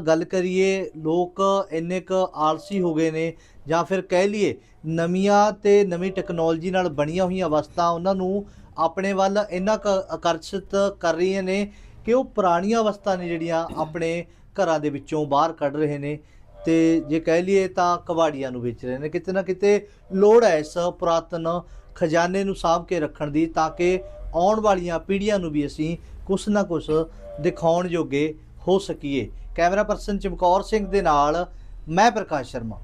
ਗੱਲ ਕਰੀਏ ਲੋਕ ਇੰਨੇ ਕ ਆਲਸੀ ਹੋ ਗਏ ਨੇ ਜਾਂ ਫਿਰ ਕਹਿ ਲਈਏ ਨਵੀਆਂ ਤੇ ਨਵੀਂ ਟੈਕਨੋਲੋਜੀ ਨਾਲ ਬਣੀਆਂ ਹੋਈਆਂ ਵਸਤਾਂ, ਉਹਨਾਂ ਨੂੰ ਆਪਣੇ ਵੱਲ ਇੰਨਾ ਕੁ ਆਕਰਸ਼ਿਤ ਕਰ ਰਹੀਆਂ ਨੇ ਕਿ ਉਹ ਪੁਰਾਣੀਆਂ ਵਸਤਾਂ ਨੇ ਜਿਹੜੀਆਂ ਆਪਣੇ ਘਰਾਂ ਦੇ ਵਿੱਚੋਂ ਬਾਹਰ ਕੱਢ ਰਹੇ ਨੇ ਤੇ ਜੇ ਕਹਿ ਲਈਏ ਤਾਂ ਕਬਾੜੀਆਂ ਨੂੰ ਵੇਚ ਰਹੇ ਨੇ। ਕਿਤੇ ਨਾ ਕਿਤੇ ਲੋੜ ਹੈ ਇਸ ਪੁਰਾਤਨ ਖਜ਼ਾਨੇ ਨੂੰ ਸਾਂਭ ਕੇ ਰੱਖਣ ਦੀ ਤਾਂ ਕਿ ਆਉਣ ਵਾਲੀਆਂ ਪੀੜ੍ਹੀਆਂ ਨੂੰ ਵੀ ਅਸੀਂ ਕੁਛ ਨਾ ਕੁਛ ਦਿਖਾਉਣ ਜੋਗੇ ਹੋ ਸਕੀਏ। ਕੈਮਰਾ ਪਰਸਨ ਚਮਕੌਰ ਸਿੰਘ ਦੇ ਨਾਲ, ਮੈਂ ਪ੍ਰਕਾਸ਼ ਸ਼ਰਮਾ।